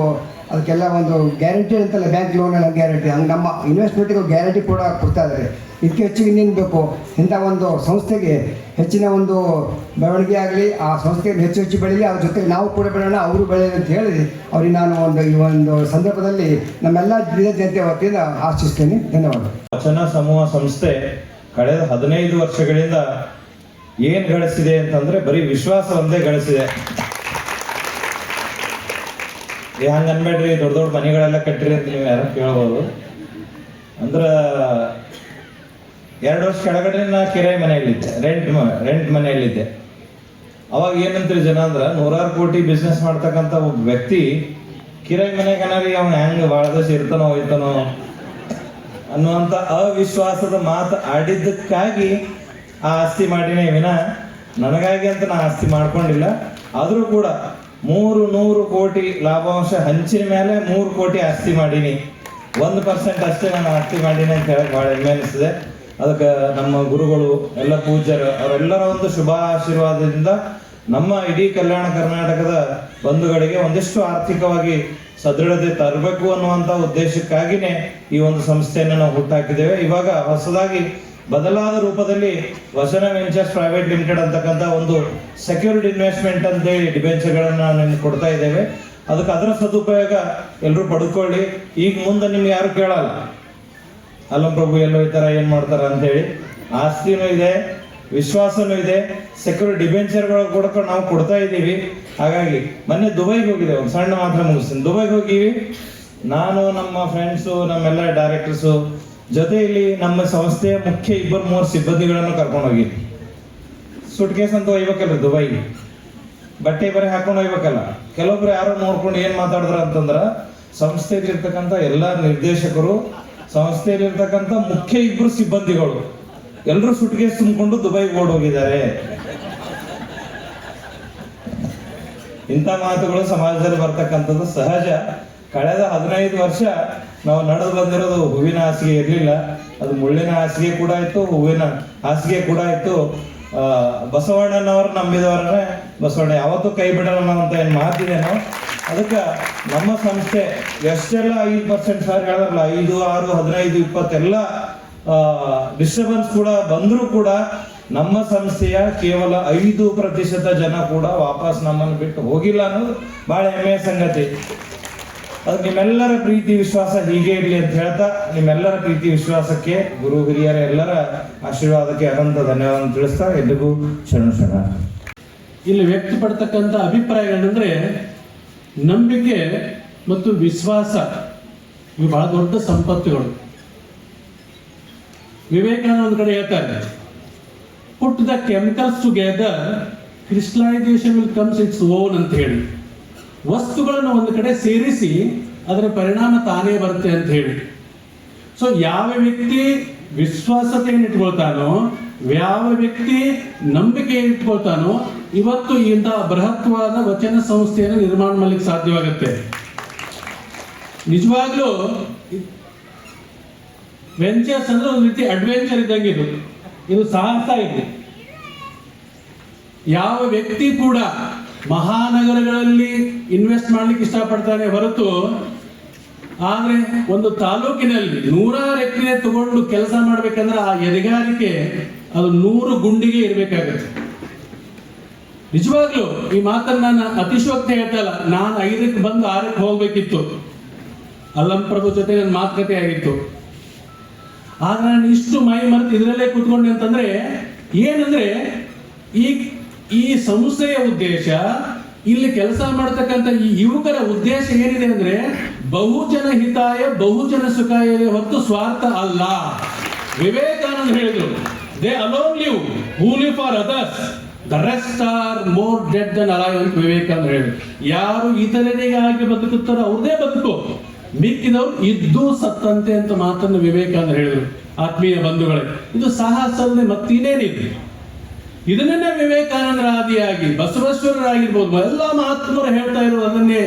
ಅದಕ್ಕೆಲ್ಲ ಒಂದು ಗ್ಯಾರಂಟಿ ಅಂತಲ್ಲ ಬ್ಯಾಂಕ್ ಲೋನ್ ಎಲ್ಲ ಗ್ಯಾರಂಟಿ ಹಂಗೆ ನಮ್ಮ ಇನ್ವೆಸ್ಟ್ಮೆಂಟಿಗೆ ಗ್ಯಾರಂಟಿ ಕೂಡ ಕೊಡ್ತಾ ಇದ್ದಾರೆ. ಇದಕ್ಕೆ ಹೆಚ್ಚಿಗೆ ಇನ್ನೇನು ಬೇಕು? ಇಂಥ ಒಂದು ಸಂಸ್ಥೆಗೆ ಹೆಚ್ಚಿನ ಒಂದು ಬೆಳವಣಿಗೆ ಆಗಲಿ, ಆ ಸಂಸ್ಥೆಗೆ ಹೆಚ್ಚು ಹೆಚ್ಚು ಬೆಳೀಲಿ ಅದ್ರ ಜೊತೆಗೆ ನಾವು ಕೂಡ ಬೆಳೆಯೋಣ, ಅವರು ಬೆಳೆಯಲಿ ಅಂತ ಹೇಳಿ ಅವ್ರಿಗೆ ನಾನು ಒಂದು ಈ ಒಂದು ಸಂದರ್ಭದಲ್ಲಿ ನಮ್ಮೆಲ್ಲ ಜನತೆ ವತಿಯಿಂದ ಆಶಿಸ್ತೇನೆ. ಧನ್ಯವಾದ ವಚನ ಸಮೂಹ ಸಂಸ್ಥೆ ಕಳೆದ ಹದಿನೈದು ವರ್ಷಗಳಿಂದ ಏನ್ ಗಳಿಸಿದೆ ಅಂತಂದ್ರೆ ಬರೀ ವಿಶ್ವಾಸ ಒಂದೇ ಗಳಿಸಿದೆ. ಹಂಗ ಅನ್ಬೇಡ್ರಿ, ದೊಡ್ಡ ದೊಡ್ಡ ಮನೆಗಳೆಲ್ಲ ಕಟ್ಟಿರಿ ಅಂತ ನೀವು ಯಾರು ಕೇಳ್ಬೋದು. ಅಂದ್ರ, ಎರಡು ವರ್ಷ ಕೆಳಗಡೆ ನಾ ಕಿರಾಯಿ ಮನೆಯಲ್ಲಿದ್ದೆ ರೆಂಟ್ ರೆಂಟ್ ಮನೆಯಲ್ಲಿದ್ದೆ. ಅವಾಗ ಏನಂತೀರಿ ಜನ ಅಂದ್ರ, ನೂರಾರು ಕೋಟಿ ಬಿಸ್ನೆಸ್ ಮಾಡ್ತಕ್ಕಂಥ ಒಬ್ಬ ವ್ಯಕ್ತಿ, ಕಿರಾಯಿ ಮನೆ ಅನಾರಿ ಅವ್ನು ಹೆಂಗ್ ಭಾಳ ದಿವಸ ಇರ್ತಾನೋ ಹೋಯ್ತಾನೋ ಅನ್ನುವಂಥ ಅವಿಶ್ವಾಸದ ಮಾತು ಆಡಿದ್ದಕ್ಕಾಗಿ ಆ ಆಸ್ತಿ ಮಾಡಿನೇ ವಿನ. ನನಗಾಗಿ ಅಂತ ನಾ ಆಸ್ತಿ ಮಾಡ್ಕೊಂಡಿಲ್ಲ. ಆದರೂ ಕೂಡ ಮೂರು ನೂರು ಕೋಟಿ ಲಾಭಾಂಶ ಹಂಚಿನ ಮೇಲೆ ಮೂರು ಕೋಟಿ ಆಸ್ತಿ ಮಾಡೀನಿ. ಒಂದು ಪರ್ಸೆಂಟ್ ಅಷ್ಟೇ ನಾನು ಆಸ್ತಿ ಮಾಡೀನಿ ಅಂತ ಹೇಳಕ್ ಭಾಳ ಹೆಮ್ಮೆ ಅನಿಸ್ತದೆ. ಅದಕ್ಕೆ ನಮ್ಮ ಗುರುಗಳು, ಎಲ್ಲ ಪೂಜ್ಯರು, ಅವರೆಲ್ಲರ ಒಂದು ಶುಭಾಶೀರ್ವಾದದಿಂದ ನಮ್ಮ ಇಡೀ ಕಲ್ಯಾಣ ಕರ್ನಾಟಕದ ಬಂಧುಗಳಿಗೆ ಒಂದಿಷ್ಟು ಆರ್ಥಿಕವಾಗಿ ಸದೃಢತೆ ತರಬೇಕು ಅನ್ನುವಂಥ ಉದ್ದೇಶಕ್ಕಾಗಿನೇ ಈ ಒಂದು ಸಂಸ್ಥೆಯನ್ನು ನಾವು ಹುಟ್ಟಾಕಿದ್ದೇವೆ. ಇವಾಗ ಹೊಸದಾಗಿ ಬದಲಾದ ರೂಪದಲ್ಲಿ ವಸನ ವೆಂಚರ್ಸ್ ಪ್ರೈವೇಟ್ ಲಿಮಿಟೆಡ್ ಅಂತಕ್ಕಂಥ ಒಂದು ಸೆಕ್ಯೂರ್ಡ್ ಇನ್ವೆಸ್ಟ್ಮೆಂಟ್ ಅಂತೇಳಿ ಡಿಬೆಂಚರ್ಗಳನ್ನು ನಿಮ್ಗೆ ಕೊಡ್ತಾ ಇದ್ದೇವೆ. ಅದಕ್ಕೆ ಅದರ ಸದುಪಯೋಗ ಎಲ್ಲರೂ ಪಡ್ಕೊಳ್ಳಿ. ಈಗ ಮುಂದೆ ನಿಮ್ಗೆ ಯಾರು ಕೇಳಲ್ಲ? ಅಲ್ಲಂ ಪ್ರಭು ಎಲ್ಲೋ ಈ ಥರ ಏನು ಮಾಡ್ತಾರ ಅಂತೇಳಿ ಆಸ್ತಿನೂ ಇದೆ, ವಿಶ್ವಾಸನೂ ಇದೆ ಸೆಕ್ಯೂರ್ ಡಿಬೆಂಚರ್ಗಳು ಕೂಡ ನಾವು ಕೊಡ್ತಾ ಇದ್ದೀವಿ. ಹಾಗಾಗಿ ಮೊನ್ನೆ ದುಬೈಗೆ ಹೋಗಿದೆ ಒಂದು ಸಣ್ಣ ಮಾತ್ರ ಮುಗಿಸ್ತೀನಿ. ದುಬೈಗೆ ಹೋಗಿವಿ. ನಾನು, ನಮ್ಮ ಫ್ರೆಂಡ್ಸು ನಮ್ಮೆಲ್ಲ ಡೈರೆಕ್ಟರ್ಸು ಜೊತೆಯಲ್ಲಿ ನಮ್ಮ ಸಂಸ್ಥೆಯ ಮುಖ್ಯ ಇಬ್ಬರು ಮೂವರು ಸಿಬ್ಬಂದಿಗಳನ್ನು ಕರ್ಕೊಂಡು ಹೋಗಿದ್ವಿ ಸುಟ್ ಕೇಸ್ ಅಂತ ಒಯ್ಬೇಕಲ್ಲ ದುಬೈಗೆ ಬಟ್ಟೆ ಬರೆ ಹಾಕೊಂಡು ಹೋಗ್ಬೇಕಲ್ಲ ಕೆಲವೊಬ್ರು ಯಾರೋ ನೋಡ್ಕೊಂಡು ಏನು ಮಾತಾಡಿದ್ರ ಅಂತಂದ್ರ ಸಂಸ್ಥೆಯಲ್ಲಿರ್ತಕ್ಕಂಥ ಎಲ್ಲ ನಿರ್ದೇಶಕರು, ಸಂಸ್ಥೆಯಲ್ಲಿರ್ತಕ್ಕಂಥ ಮುಖ್ಯ ಇಬ್ಬರು ಸಿಬ್ಬಂದಿಗಳು. ಎಲ್ಲರೂ ಸುಟ್ಕೇಸ್ ತುಂಬಿಕೊಂಡು ದುಬೈಗೆ ಓಡೋಗಿದ್ದಾರೆ. ಇಂಥ ಮಾತುಗಳು ಸಮಾಜದಲ್ಲಿ ಬರ್ತಕ್ಕಂಥದ್ದು ಸಹಜ. ಕಳೆದ ಹದಿನೈದು ವರ್ಷ ನಾವು ನಡೆದು ಬಂದಿರೋದು ಹೂವಿನ ಹಾಸಿಗೆ ಇರಲಿಲ್ಲ. ಅದು ಮುಳ್ಳಿನ ಹಾಸಿಗೆ ಕೂಡ ಇತ್ತು ಹೂವಿನ ಹಾಸಿಗೆ ಕೂಡ ಇತ್ತು ಆ, ಬಸವಣ್ಣನವರು ನಂಬಿದವರೇ ಬಸವಣ್ಣ ಯಾವತ್ತೂ ಕೈ ಬಿಡಲ್ಲ ಅಂತ ಏನು ಮಾತಿದೇನೋ. ಅದಕ್ಕೆ ನಮ್ಮ ಸಂಸ್ಥೆ ಎಷ್ಟೆಲ್ಲ ಐದು ಪರ್ಸೆಂಟ್ ಸರ್ ಹೇಳಿದ್ರಲ್ಲ ಐದು ಆರು ಹದಿನೈದು ಇಪ್ಪತ್ತೆಲ್ಲ ಡಿಸ್ಟರ್ಬೆನ್ಸ್ ಕೂಡ ಬಂದರೂ ಕೂಡ ನಮ್ಮ ಸಂಸ್ಥೆಯ ಕೇವಲ ಐದು ಪ್ರತಿಶತ ಜನ ಕೂಡ ವಾಪಸ್ ನಮ್ಮನ್ನು ಬಿಟ್ಟು ಹೋಗಿಲ್ಲ ಅನ್ನೋದು ಭಾಳ ಹೆಮ್ಮೆಯ ಸಂಗತಿ. ಅದು ನಿಮ್ಮೆಲ್ಲರ ಪ್ರೀತಿ, ವಿಶ್ವಾಸ ಹೀಗೆ ಇರಲಿ ಅಂತ ಹೇಳ್ತಾ ನಿಮ್ಮೆಲ್ಲರ ಪ್ರೀತಿ, ವಿಶ್ವಾಸಕ್ಕೆ ಗುರು ಹಿರಿಯರ ಎಲ್ಲರ ಆಶೀರ್ವಾದಕ್ಕೆ ಅನಂತ ಧನ್ಯವಾದ ತಿಳಿಸ್ತಾ ಎಲ್ಲಿಗೂ ಶರಣ ಶರಣ. ಇಲ್ಲಿ ವ್ಯಕ್ತಪಡ್ತಕ್ಕಂಥ ಅಭಿಪ್ರಾಯಗಳಂದ್ರೆ ನಂಬಿಕೆ ಮತ್ತು ವಿಶ್ವಾಸ ಇವು ಬಹಳ ದೊಡ್ಡ ಸಂಪತ್ತುಗಳು. ವಿವೇಕಾನಂದ ಕಡೆ ಹೇಳ್ತಾರೆ put the chemicals together crystallization will comes its own ಅಂತ ಹೇಳಿ. ವಸ್ತುಗಳನ್ನು ಒಂದು ಕಡೆ ಸೇರಿಸಿ ಅದರ ಪರಿಣಾಮ ತಾನೇ ಬರುತ್ತೆ ಅಂತ ಹೇಳಿ. ಸೊ ಯಾವ ವ್ಯಕ್ತಿ ವಿಶ್ವಾಸತೆಯನ್ನು ಇಟ್ಕೊಳ್ತಾನೋ, ಯಾವ ವ್ಯಕ್ತಿ ನಂಬಿಕೆಯನ್ನು ಇಟ್ಕೊಳ್ತಾನೋ, ಇವತ್ತು ಇಂತಹ ಬೃಹತ್ವಾದ ವಚನ ಸಂಸ್ಥೆಯನ್ನು ನಿರ್ಮಾಣ ಮಾಡಲಿಕ್ಕೆ ಸಾಧ್ಯವಾಗುತ್ತೆ. ನಿಜವಾಗ್ಲೂ, ವೆಂಚರ್ಸ್ ಅಂದ್ರೆ ಒಂದು ರೀತಿ ಅಡ್ವೆಂಚರ್ ಇದ್ದಂಗೆ ಇದು. ಇದು ಸಾಹಸ ಇದೆ. ಯಾವ ವ್ಯಕ್ತಿ ಕೂಡ ಮಹಾನಗರಗಳಲ್ಲಿ ಇನ್ವೆಸ್ಟ್ ಮಾಡ್ಲಿಕ್ಕೆ ಇಷ್ಟಪಡ್ತಾನೆ ಹೊರತು, ಆದ್ರೆ ಒಂದು ತಾಲೂಕಿನಲ್ಲಿ ನೂರಾರು ಎಕರೆ ತಗೊಂಡು ಕೆಲಸ ಮಾಡ್ಬೇಕಂದ್ರೆ ಆ ಎದೆಗಾರಿಕೆ ಅದು ನೂರು ಗುಂಡಿಗೆ ಇರಬೇಕಾಗುತ್ತೆ. ನಿಜವಾಗ್ಲೂ ಈ ಮಾತನ್ನ ನಾನು ಅತಿಶೋಕ್ತಿ ಹೇಳ್ತಲ್ಲ ನಾನು ಐದಕ್ಕೆ ಬಂದು ಆರಕ್ಕೆ ಹೋಗ್ಬೇಕಿತ್ತು. ಅಲ್ಲಂ ಪ್ರಭು ಜೊತೆ ನನ್ನ ಮಾತುಕತೆ ಆಗಿತ್ತು. ಆದ್ರೆ ನಾನು ಇಷ್ಟು ಮೈ ಮರೆತು ಇದರಲ್ಲೇ ಕೂತ್ಕೊಂಡೆ ಅಂತಂದ್ರೆ, ಏನಂದ್ರೆ ಈ ಈ ಸಂಸ್ಥೆಯ ಉದ್ದೇಶ, ಇಲ್ಲಿ ಕೆಲಸ ಮಾಡ್ತಕ್ಕಂಥ ಈ ಯುವಕರ ಉದ್ದೇಶ ಏನಿದೆ ಅಂದ್ರೆ, ಬಹುಜನ ಹಿತಾಯ, ಬಹುಜನ ಸುಖಾಯ ಹೊತ್ತು ಸ್ವಾರ್ಥ ಅಲ್ಲ. ವಿವೇಕಾನಂದ ಹೇಳಿದ್ರು they alone live who live for others the rest are more dead than alive ಅಂತ ವಿವೇಕಾನಂದ ಹೇಳಿದ್ರು. ಯಾರು ಇತರರಿಗಾಗಿ ಬದುಕುತ್ತಾರೋ ಅವ್ರದೇ ಬದುಕು. ಮಿಕ್ಕಿದವ್ರು ಇದ್ದು ಸತ್ತಂತೆ ಅಂತ ಮಾತನ್ನು ವಿವೇಕಾನಂದ ಹೇಳಿದ್ರು. ಆತ್ಮೀಯ ಬಂಧುಗಳೇ, ಇದು ಸಾಹಸಲ್ಲದೆ ಮತ್ತಿನೇನಿದೆ ಇದನ್ನೇ ವಿವೇಕಾನಂದರ ಆದಿಯಾಗಿ ಬಸವೇಶ್ವರರಾಗಿರ್ಬೋದು, ಎಲ್ಲ ಮಹಾತ್ಮರು ಹೇಳ್ತಾ ಇರೋದು ಅದನ್ನೇ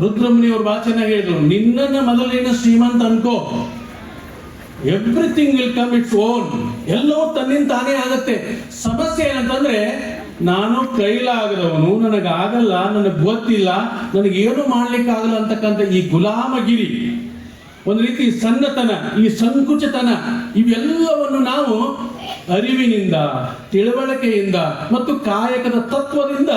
ರುದ್ರಮುನಿಯವರು ಭಾಷೆನ ಹೇಳಿದ್ರು. ನಿನ್ನನ್ನ ಮೊದಲಿನ ಶ್ರೀಮಂತ ಅನ್ಕೋ. Everything will come its own ಎಲ್ಲವೂ ತನ್ನಿಂದ ತಾನೇ ಆಗತ್ತೆ. ಸಮಸ್ಯೆ ಏನಂತಂದ್ರೆ, ನಾನು ಕೈಲಾಗದವನು ನನಗೆ ಆಗಲ್ಲ ನನಗೆ ಗೊತ್ತಿಲ್ಲ ನನಗೆ ಏನು ಮಾಡ್ಲಿಕ್ಕೆ ಆಗಲ್ಲ ಅಂತಕ್ಕಂಥ ಈ ಗುಲಾಮಗಿರಿ. ಒಂದು ರೀತಿ ಸಣ್ಣತನ ಈ ಸಂಕುಚತನ, ಇವೆಲ್ಲವನ್ನು ನಾವು ಅರಿವಿನಿಂದ, ತಿಳುವಳಿಕೆಯಿಂದ ಮತ್ತು ಕಾಯಕದ ತತ್ವದಿಂದ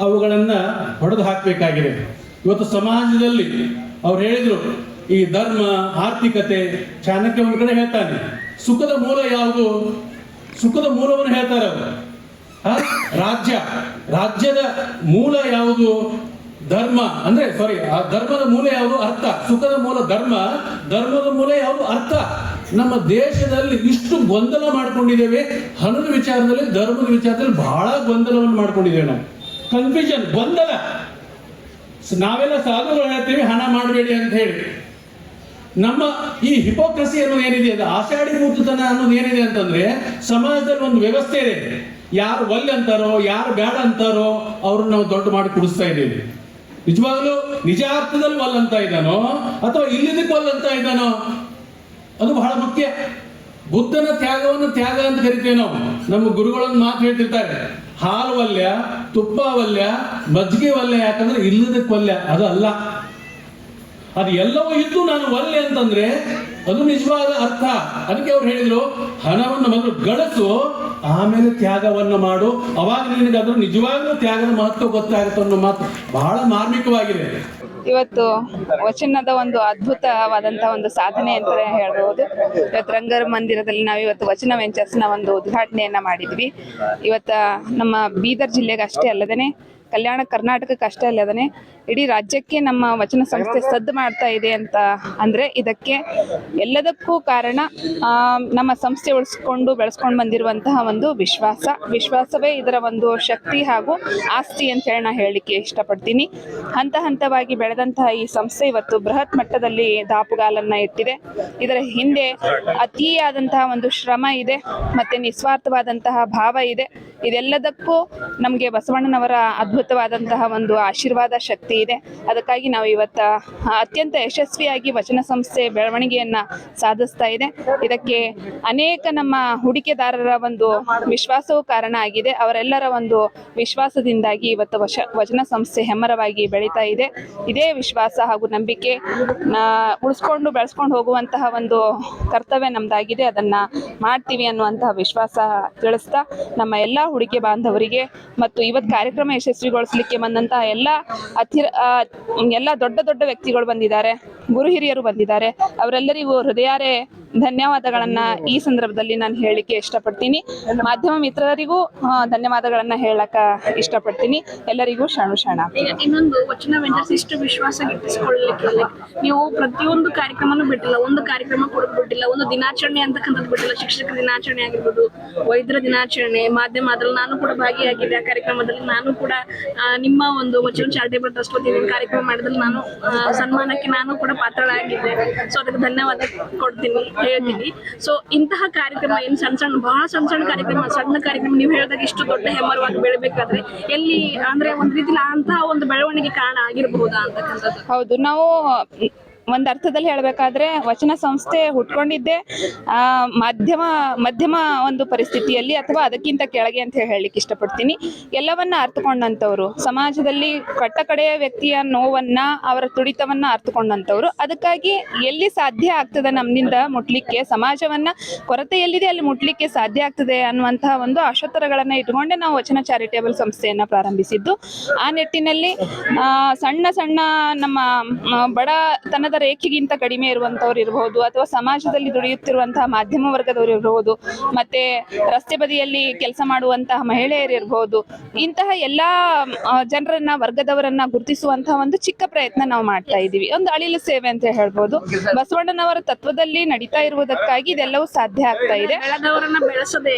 ಅವುಗಳನ್ನ ಹೊಡೆದು ಹಾಕಬೇಕಾಗಿದೆ. ಇವತ್ತು ಸಮಾಜದಲ್ಲಿ ಅವ್ರು ಹೇಳಿದ್ರು, ಈ ಧರ್ಮ, ಆರ್ಥಿಕತೆ, ಚಾಣಕ್ಯ ಒಂದು ಕಡೆ ಹೇಳ್ತಾನೆ. ಸುಖದ ಮೂಲ ಯಾವುದು? ಸುಖದ ಮೂಲವನ್ನು ಹೇಳ್ತಾರೆ ಅವರು? ರಾಜ್ಯ. ರಾಜ್ಯದ ಮೂಲ ಯಾವುದು? ಧರ್ಮ. ಅಂದ್ರೆ ಸಾರಿ ಆ ಧರ್ಮದ ಮೂಲ ಯಾವುದು? ಅರ್ಥ. ಸುಖದ ಮೂಲ ಧರ್ಮ, ಧರ್ಮದ ಮೂಲ ಯಾವುದು? ಅರ್ಥ. ನಮ್ಮ ದೇಶದಲ್ಲಿ ಇಷ್ಟು ಗೊಂದಲ ಮಾಡ್ಕೊಂಡಿದ್ದೇವೆ. ಹಣದ ವಿಚಾರದಲ್ಲಿ, ಧರ್ಮದ ವಿಚಾರದಲ್ಲಿ ಬಹಳ ಗೊಂದಲವನ್ನು ಮಾಡ್ಕೊಂಡಿದ್ದೇವೆ ನಾವು. ಕನ್ಫ್ಯೂಷನ್ ಗೊಂದಲ. ನಾವೆಲ್ಲ ಸಾಧುಗಳು ಹೇಳ್ತೀವಿ, ಹಣ ಮಾಡಬೇಡಿ ಅಂತ ಹೇಳಿ. ನಮ್ಮ ಈ ಹಿಪೋಕ್ರಸಿ ಅನ್ನೋದು ಏನಿದೆ, ಅದು ಆಷಾಢಿ ಮೂರ್ತತನ ಅನ್ನೋದು ಏನಿದೆ ಅಂತಂದ್ರೆ, ಸಮಾಜದಲ್ಲಿ ಒಂದು ವ್ಯವಸ್ಥೆ ಇದೆ. ಯಾರು ಒಲ್ಲೆ ಅಂತಾರೋ, ಯಾರು ಬೇಡ ಅಂತಾರೋ, ಅವ್ರನ್ನ ನಾವು ದೊಡ್ಡ ಮಾಡಿ ಕುಡಿಸ್ತಾ ಇದ್ದೀವಿ. ನಿಜವಾಗ್ಲೂ ನಿಜಾರ್ಥದಲ್ಲಿ ಅರ್ಥದಲ್ಲಿ ಅಂತ ಇದ್ದಾನೋ, ಅಥವಾ ಇಲ್ಲಿದ್ದಕ್ಕೆ ಒಲ್ಲಂತ ಇದ್ದಾನೋ ಅದು ಬಹಳ ಮುಖ್ಯ. ಬುದ್ಧನ ತ್ಯಾಗವನ್ನು ತ್ಯಾಗ ಅಂತ ಕರಿತೇವೆ ನಾವು. ನಮ್ಮ ಗುರುಗಳನ್ನು ಮಾತು ಹೇಳ್ತಿರ್ತಾರೆ. ಹಾಲು ವಲ್ಯ ತುಪ್ಪ ವಲ್ಯ ಮಜ್ಜಿಗೆ ವಲ್ಯ ಯಾಕಂದ್ರೆ ಇಲ್ಲದಕ್ಕೆ ವಲ್ಯ ಅದು ಅಲ್ಲ. ಅದು ಎಲ್ಲವೂ ಇದ್ದು ನಾನು ವಲ್ಯ ಅಂತಂದ್ರೆ ಅದು ನಿಜವಾದ ಅರ್ಥ. ಅದಕ್ಕೆ ಅವ್ರು ಹೇಳಿದ್ರು, ಹಣವನ್ನು ಮೊದಲು ಗಳಿಸು, ಆಮೇಲೆ ತ್ಯಾಗವನ್ನು ಮಾಡು. ಅವಾಗ ನಿನಗೆ ಅದ್ರ ನಿಜವಾಗ್ಲೂ ತ್ಯಾಗದ ಮಹತ್ವ ಗೊತ್ತಾಗುತ್ತೆ ಅನ್ನೋ ಮಾತು ಬಹಳ ಮಾರ್ಮಿಕವಾಗಿದೆ. ಇವತ್ತು ವಚನದ ಒಂದು ಅದ್ಭುತವಾದಂತಹ ಒಂದು ಸಾಧನೆ ಅಂತ ಹೇಳ್ಬಹುದು ಇವತ್ತು ರಂಗರ ಮಂದಿರದಲ್ಲಿ ನಾವು ಇವತ್ತು ವಚನ ವೆಂಚರ್ಸ್ನ ಒಂದು ಉದ್ಘಾಟನೆಯನ್ನ ಮಾಡಿದ್ವಿ. ಇವತ್ತ ನಮ್ಮ ಬೀದರ್ ಜಿಲ್ಲೆಗೆ ಅಷ್ಟೇ ಅಲ್ಲದೇನೆ ಕಲ್ಯಾಣ ಕರ್ನಾಟಕಕ್ಕೆ ಅಷ್ಟೇ ಅಲ್ಲದೇ ಇಡೀ ರಾಜ್ಯಕ್ಕೆ ನಮ್ಮ ವಚನ ಸಂಸ್ಥೆ ಸದ್ದು ಮಾಡ್ತಾ ಇದೆ ಅಂತ ಅಂದ್ರೆ ಇದಕ್ಕೆ ಎಲ್ಲದಕ್ಕೂ ಕಾರಣ ನಮ್ಮ ಸಂಸ್ಥೆ ಉಳಿಸ್ಕೊಂಡು ಬೆಳೆಸ್ಕೊಂಡು ಬಂದಿರುವಂತಹ ಒಂದು ವಿಶ್ವಾಸ. ವಿಶ್ವಾಸವೇ ಇದರ ಒಂದು ಶಕ್ತಿ ಹಾಗೂ ಆಸ್ತಿ ಅಂತ ಹೇಳಿ ನಾ ಹೇಳಲಿಕ್ಕೆ ಇಷ್ಟಪಡ್ತೀನಿ. ಹಂತ ಹಂತವಾಗಿ ಬೆಳೆದಂತಹ ಈ ಸಂಸ್ಥೆ ಇವತ್ತು ಬೃಹತ್ ಮಟ್ಟದಲ್ಲಿ ದಾಪುಗಾಲನ್ನ ಇಟ್ಟಿದೆ. ಇದರ ಹಿಂದೆ ಅತಿಯಾದಂತಹ ಒಂದು ಶ್ರಮ ಇದೆ, ಮತ್ತೆ ನಿಸ್ವಾರ್ಥವಾದಂತಹ ಭಾವ ಇದೆ. ಇದೆಲ್ಲದಕ್ಕೂ ನಮಗೆ ಬಸವಣ್ಣನವರ ಅದ್ಭುತವಾದಂತಹ ಒಂದು ಆಶೀರ್ವಾದ ಶಕ್ತಿ ಇದೆ. ಅದಕ್ಕಾಗಿ ನಾವು ಇವತ್ತ ಅತ್ಯಂತ ಯಶಸ್ವಿಯಾಗಿ ವಚನ ಸಂಸ್ಥೆ ಬೆಳವಣಿಗೆಯನ್ನ ಸಾಧಿಸ್ತಾ ಇದೆ. ಇದಕ್ಕೆ ಅನೇಕ ನಮ್ಮ ಹೂಡಿಕೆದಾರರ ಒಂದು ವಿಶ್ವಾಸವೂ ಕಾರಣ ಆಗಿದೆ. ಅವರೆಲ್ಲರ ಒಂದು ವಿಶ್ವಾಸದಿಂದಾಗಿ ಇವತ್ತು ವಶ, ವಚನ ಸಂಸ್ಥೆ ಹೆಮ್ಮರವಾಗಿ ಬೆಳೀತಾ ಇದೆ. ಇದೇ ವಿಶ್ವಾಸ ಹಾಗೂ ನಂಬಿಕೆ ಉಳಿಸ್ಕೊಂಡು ಬೆಳೆಸ್ಕೊಂಡು ಹೋಗುವಂತಹ ಒಂದು ಕರ್ತವ್ಯ ನಮ್ದಾಗಿದೆ. ಅದನ್ನ ಮಾಡ್ತೀವಿ ಅನ್ನುವಂತಹ ವಿಶ್ವಾಸ ತಿಳಿಸ್ತಾ ನಮ್ಮ ಎಲ್ಲ ಹೂಡಿಕೆ ಬಾಂಧವರಿಗೆ ಮತ್ತು ಇವತ್ತು ಕಾರ್ಯಕ್ರಮ ಯಶಸ್ವಿಗೊಳಿಸಲಿಕ್ಕೆ ಬಂದಂತಹ ಎಲ್ಲ ಆ, ಎಲ್ಲ ದೊಡ್ಡ ದೊಡ್ಡ ವ್ಯಕ್ತಿಗಳು ಬಂದಿದ್ದಾರೆ. ಗುರು ಹಿರಿಯರು ಬಂದಿದ್ದಾರೆ. ಅವರೆಲ್ಲರಿಗೂ ಹೃದಯಾರೆ ಧನ್ಯವಾದಗಳನ್ನ ಈ ಸಂದರ್ಭದಲ್ಲಿ ನಾನು ಹೇಳಲಿಕ್ಕೆ ಇಷ್ಟಪಡ್ತೀನಿ. ಮಾಧ್ಯಮ ಮಿತ್ರರಿಗೂ ಧನ್ಯವಾದಗಳನ್ನ ಹೇಳಕ ಇಷ್ಟಪಡ್ತೀನಿ. ಎಲ್ಲರಿಗೂ ಶರಣು ಶಣ ಇನ್ನೊಂದು ವಚನ ವೆಂಚರ್ಸ್ ಇಷ್ಟು ವಿಶ್ವಾಸ ಗಿಟ್ಟಿಸಿಕೊಳ್ಳಲಿಕ್ಕೆ ನೀವು ಪ್ರತಿಯೊಂದು ಕಾರ್ಯಕ್ರಮನೂ ಬಿಟ್ಟಿಲ್ಲ. ಒಂದು ಕಾರ್ಯಕ್ರಮ ಕೂಡ ಬಿಟ್ಟಿಲ್ಲ. ಒಂದು ದಿನಾಚರಣೆ ಅಂತಕ್ಕಂಥದ್ದು ಬಿಟ್ಟಿಲ್ಲ. ಶಿಕ್ಷಕ ದಿನಾಚರಣೆ ಆಗಿರ್ಬೋದು ವೈದ್ಯರ ದಿನಾಚರಣೆ ಮಾಧ್ಯಮ ಅದ್ರಲ್ಲಿ ನಾನು ಕೂಡ ಭಾಗಿಯಾಗಿದ್ದೆ. ಆ ಕಾರ್ಯಕ್ರಮದಲ್ಲಿ ನಾನು ಕೂಡ ನಿಮ್ಮ ಒಂದು ವಚನ ಚಾರಿಟೇಬಲ್ ಟ್ರಸ್ಟ್ ವತಿಯಿಂದ ಕಾರ್ಯಕ್ರಮ ಮಾಡಿದ್ರೆ ನಾನು ಸನ್ಮಾನಕ್ಕೆ ನಾನು ಕೂಡ ಪಾತ್ರಳಾಗಿದ್ದೆ. ಸೊ ಅದಕ್ಕೆ ಧನ್ಯವಾದ ಕೊಡ್ತೀನಿ, ಹೇಳ್ತೀನಿ. ಸೊ ಇಂತಹ ಕಾರ್ಯಕ್ರಮ ಏನು ಸಣ್ಣ ಸಣ್ಣ, ಬಹಳ ಸಣ್ಣ ಸಣ್ಣ ಕಾರ್ಯಕ್ರಮ ಸಣ್ಣ ಕಾರ್ಯಕ್ರಮ, ನೀವು ಹೇಳಿದಾಗ ಇಷ್ಟು ದೊಡ್ಡ ಹೆಮ್ಮರವಾಗಿ ಬೆಳಬೇಕಾದ್ರೆ ಎಲ್ಲಿ ಅಂದ್ರೆ ಒಂದ್ ರೀತಿಲಿ ಅಂತಹ ಒಂದು ಬೆಳವಣಿಗೆ ಕಾರಣ ಆಗಿರಬಹುದಾ ಅಂತಕ್ಕಂಥದ್ದು? ಹೌದು, ನಾವು ಒಂದು ಅರ್ಥದಲ್ಲಿ ಹೇಳಬೇಕಾದ್ರೆ ವಚನ ಸಂಸ್ಥೆ ಹುಟ್ಕೊಂಡಿದ್ದೆ ಆ, ಮಾಧ್ಯಮ ಮಧ್ಯಮ ಒಂದು ಪರಿಸ್ಥಿತಿಯಲ್ಲಿ ಅಥವಾ ಅದಕ್ಕಿಂತ ಕೆಳಗೆ ಅಂತ ಹೇಳಲಿಕ್ಕೆ ಇಷ್ಟಪಡ್ತೀನಿ. ಎಲ್ಲವನ್ನ ಅರ್ಥಕೊಂಡಂತವ್ರು ಸಮಾಜದಲ್ಲಿ ಕಟ್ಟ ಕಡೆಯ ವ್ಯಕ್ತಿಯ ನೋವನ್ನ ಅವರ ತುಡಿತವನ್ನ ಅರ್ಥಕೊಂಡಂತವ್ರು. ಅದಕ್ಕಾಗಿ ಎಲ್ಲಿ ಸಾಧ್ಯ ಆಗ್ತದೆ ನಮ್ಮಿಂದ ಮುಟ್ಲಿಕ್ಕೆ ಸಮಾಜವನ್ನ ಕೊರತೆ ಎಲ್ಲಿದೆ ಅಲ್ಲಿ ಮುಟ್ಲಿಕ್ಕೆ ಸಾಧ್ಯ ಆಗ್ತದೆ ಅನ್ನುವಂತಹ ಒಂದು ಆಶೋತ್ತರಗಳನ್ನ ಇಟ್ಕೊಂಡೆ ನಾವು ವಚನ ಚಾರಿಟೇಬಲ್ ಸಂಸ್ಥೆಯನ್ನ ಪ್ರಾರಂಭಿಸಿದ್ದು. ಆ ನಿಟ್ಟಿನಲ್ಲಿ ಸಣ್ಣ ಸಣ್ಣ ನಮ್ಮ ಆ, ರೇಖೆಗಿಂತ ಕಡಿಮೆ ಇರುವಂತವ್ರು ಇರಬಹುದು ಅಥವಾ ಸಮಾಜದಲ್ಲಿ ದುಡಿಯುತ್ತಿರುವಂತಹ ಮಾಧ್ಯಮ ವರ್ಗದವರು ಇರಬಹುದು ಮತ್ತೆ ರಸ್ತೆ ಬದಿಯಲ್ಲಿ ಕೆಲಸ ಮಾಡುವಂತಹ ಮಹಿಳೆಯರು ಇರಬಹುದು ಇಂತಹ ಎಲ್ಲಾ ಜನರನ್ನ ವರ್ಗದವರನ್ನ ಗುರುತಿಸುವಂತಹ ಒಂದು ಚಿಕ್ಕ ಪ್ರಯತ್ನ ನಾವು ಮಾಡ್ತಾ ಇದ್ದೀವಿ. ಒಂದು ಅಳಿಲು ಸೇವೆ ಅಂತ ಹೇಳ್ಬಹುದು ಬಸವಣ್ಣನವರ ತತ್ವದಲ್ಲಿ ನಡೀತಾ ಇರುವುದಕ್ಕಾಗಿ ಇದೆಲ್ಲವೂ ಸಾಧ್ಯ ಆಗ್ತಾ ಇದೆ. ಬೆಳೆದವರನ್ನ ಬೆಳೆಸದೆ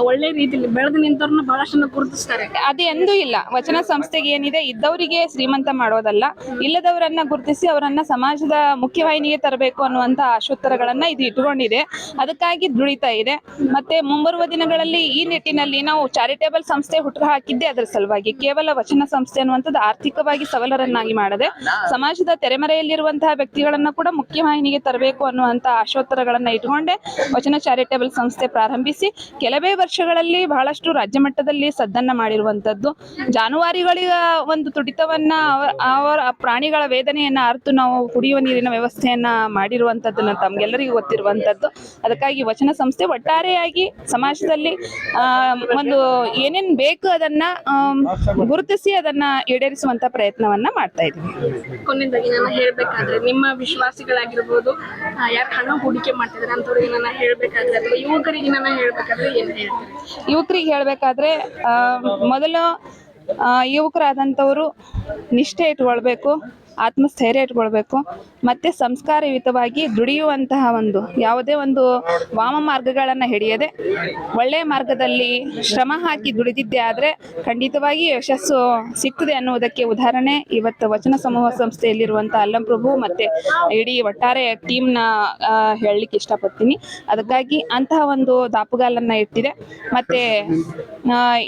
ಒಳ್ಳೆ ರೀತಿಯಲ್ಲಿ ಬೆಳೆದು ನಿಂತವ್ರನ್ನ ಬಹಳಷ್ಟು ಗುರುತಿಸ್ತಾರೆ. ಅದು ಎಂದೂ ಇಲ್ಲ. ವಚನ ಸಂಸ್ಥೆಗೆ ಏನಿದೆ? ಇದ್ದವರಿಗೆ ಶ್ರೀಮಂತ ಮಾಡೋದಲ್ಲ. ಇಲ್ಲದವರನ್ನ ಗುರುತಿಸಿ ಅವರನ್ನ ಸಮಾಜದ ಮುಖ್ಯವಾಹಿನಿಗೆ ತರಬೇಕು ಅನ್ನುವಂತ ಆಶೋತ್ತರಗಳನ್ನ ಇದು ಇಟ್ಕೊಂಡಿದೆ ಅದಕ್ಕಾಗಿ ದುಡಿತಾ ಇದೆ. ಮತ್ತೆ ಮುಂಬರುವ ದಿನಗಳಲ್ಲಿ ಈ ನಿಟ್ಟಿನಲ್ಲಿ ನಾವು ಚಾರಿಟೇಬಲ್ ಸಂಸ್ಥೆ ಹುಟ್ಟು ಹಾಕಿದ್ದೆ ಅದರ ಸಲುವಾಗಿ ಕೇವಲ ವಚನ ಸಂಸ್ಥೆ ಅನ್ನುವಂಥದ್ದು ಆರ್ಥಿಕವಾಗಿ ಸಬಲರನ್ನಾಗಿ ಮಾಡದೆ ಸಮಾಜದ ತೆರೆಮರೆಯಲ್ಲಿರುವಂತಹ ವ್ಯಕ್ತಿಗಳನ್ನ ಕೂಡ ಮುಖ್ಯವಾಹಿನಿಗೆ ತರಬೇಕು ಅನ್ನುವಂತ ಆಶೋತ್ತರಗಳನ್ನ ಇಟ್ಕೊಂಡೆ ವಚನ ಚಾರಿಟೇಬಲ್ ಸಂಸ್ಥೆ ಪ್ರಾರಂಭಿಸಿ ಕೆಲವೇ ವರ್ಷಗಳಲ್ಲಿ ಬಹಳಷ್ಟು ರಾಜ್ಯ ಮಟ್ಟದಲ್ಲಿ ಸದ್ದನ್ನ ಮಾಡಿರುವಂತದ್ದು ಜಾನುವಾರುಗಳಿಗ ಒಂದು ತುಡಿತವನ್ನ ಅವ- ಅವರ ಪ್ರಾಣಿಗಳ ವೇದನೆಯನ್ನ ಅರ್ತು ನಾವು ಕುಡಿಯುವ ನೀರಿನ ವ್ಯವಸ್ಥೆಯನ್ನ ಮಾಡಿರುವಂತದ್ದನ್ನ ತಮ್ಗೆಲ್ಲರಿಗೂ ಗೊತ್ತಿರುವಂತದ್ದು. ಅದಕ್ಕಾಗಿ ವಚನ ಸಂಸ್ಥೆ ಒಟ್ಟಾರೆಯಾಗಿ ಸಮಾಜದಲ್ಲಿ ಒಂದು ಏನೇನ್ ಬೇಕು ಅದನ್ನ ಗುರುತಿಸಿ ಅದನ್ನ ಈಡೇರಿಸುವಂತ ಪ್ರಯತ್ನವನ್ನ ಮಾಡ್ತಾ ಇದ್ದೀವಿ. ಕೊನೆಯದಾಗಿ ನಾನು ಹೇಳ್ಬೇಕಾದ್ರೆ ನಿಮ್ಮ ವಿಶ್ವಾಸಿಗಳಾಗಿರ್ಬೋದು ಯಾರು ಹಣ ಹೂಡಿಕೆ ಮಾಡ್ತಿದ್ದಾರೆ ಅಂತವ್ರಿಗೆ ನಾನು ಹೇಳ್ಬೇಕಾದ್ರೆ ಅಥವಾ ಯುವಕರಿಗೆ ನಾನು ಹೇಳ್ಬೇಕಾದ್ರೆ ಏನ್ ಹೇಳ್ತೀನಿ ಯುವಕರಿಗೆ ಹೇಳ್ಬೇಕಾದ್ರೆ ಮೊದಲು ಯುವಕರಾದಂಥವರು ನಿಷ್ಠೆ ಇಟ್ಕೊಳ್ಬೇಕು. ಆತ್ಮಸ್ಥೈರ್ಯ ಇಟ್ಕೊಳ್ಬೇಕು. ಮತ್ತೆ ಸಂಸ್ಕಾರಯುತವಾಗಿ ದುಡಿಯುವಂತಹ ಒಂದು, ಯಾವುದೇ ಒಂದು ವಾಮ ಮಾರ್ಗಗಳನ್ನು ಹಿಡಿಯದೆ ಒಳ್ಳೆಯ ಮಾರ್ಗದಲ್ಲಿ ಶ್ರಮ ಹಾಕಿ ದುಡಿದಿದ್ದೆ ಆದರೆ ಖಂಡಿತವಾಗಿ ಯಶಸ್ಸು ಸಿಗ್ತದೆ ಅನ್ನುವುದಕ್ಕೆ ಉದಾಹರಣೆ ಇವತ್ತು ವಚನ ಸಮೂಹ ಸಂಸ್ಥೆಯಲ್ಲಿರುವಂಥ ಅಲ್ಲಂಪ್ರಭು ಮತ್ತೆ ಇಡೀ ಒಟ್ಟಾರೆ ಟೀಮ್ನ ಹೇಳಲಿಕ್ಕೆ ಇಷ್ಟಪಡ್ತೀನಿ. ಅದಕ್ಕಾಗಿ ಅಂತಹ ಒಂದು ದಾಪುಗಾಲನ್ನು ಇಟ್ಟಿದೆ. ಮತ್ತೆ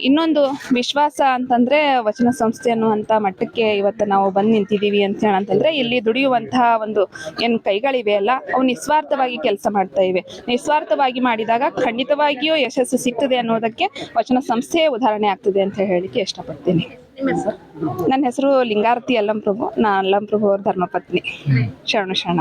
ಇನ್ನೊಂದು ವಿಶ್ವಾಸ ಅಂತಂದ್ರೆ ವಚನ ಸಂಸ್ಥೆ ಅನ್ನುವಂಥ ಮಟ್ಟಕ್ಕೆ ಇವತ್ತು ನಾವು ಬಂದು ನಿಂತಿದ್ದೀವಿ ಅಂತ ಹೇಳಂತಂದ್ರೆ ಇಲ್ಲಿ ದುಡಿಯುವಂತಹ ಒಂದು ಏನು ಕೈಗಳಿವೆ ಅಲ್ಲ ಅವು ನಿಸ್ವಾರ್ಥವಾಗಿ ಕೆಲಸ ಮಾಡ್ತಾ ಇವೆ. ನಿಸ್ವಾರ್ಥವಾಗಿ ಮಾಡಿದಾಗ ಖಂಡಿತವಾಗಿಯೂ ಯಶಸ್ಸು ಸಿಗ್ತದೆ ಅನ್ನೋದಕ್ಕೆ ವಚನ ಸಂಸ್ಥೆ ಉದಾಹರಣೆ ಆಗ್ತದೆ ಅಂತ ಹೇಳಲಿಕ್ಕೆ ಇಷ್ಟಪಡ್ತೀನಿ. ನನ್ನ ಹೆಸರು ಲಿಂಗಾರತಿ ಅಲ್ಲಂಪ್ರಭು ನಾ ಅಲ್ಲಂಪ್ರಭು ಅವ್ರ ಧರ್ಮಪತ್ನಿ. ಶರಣು ಶರಣ.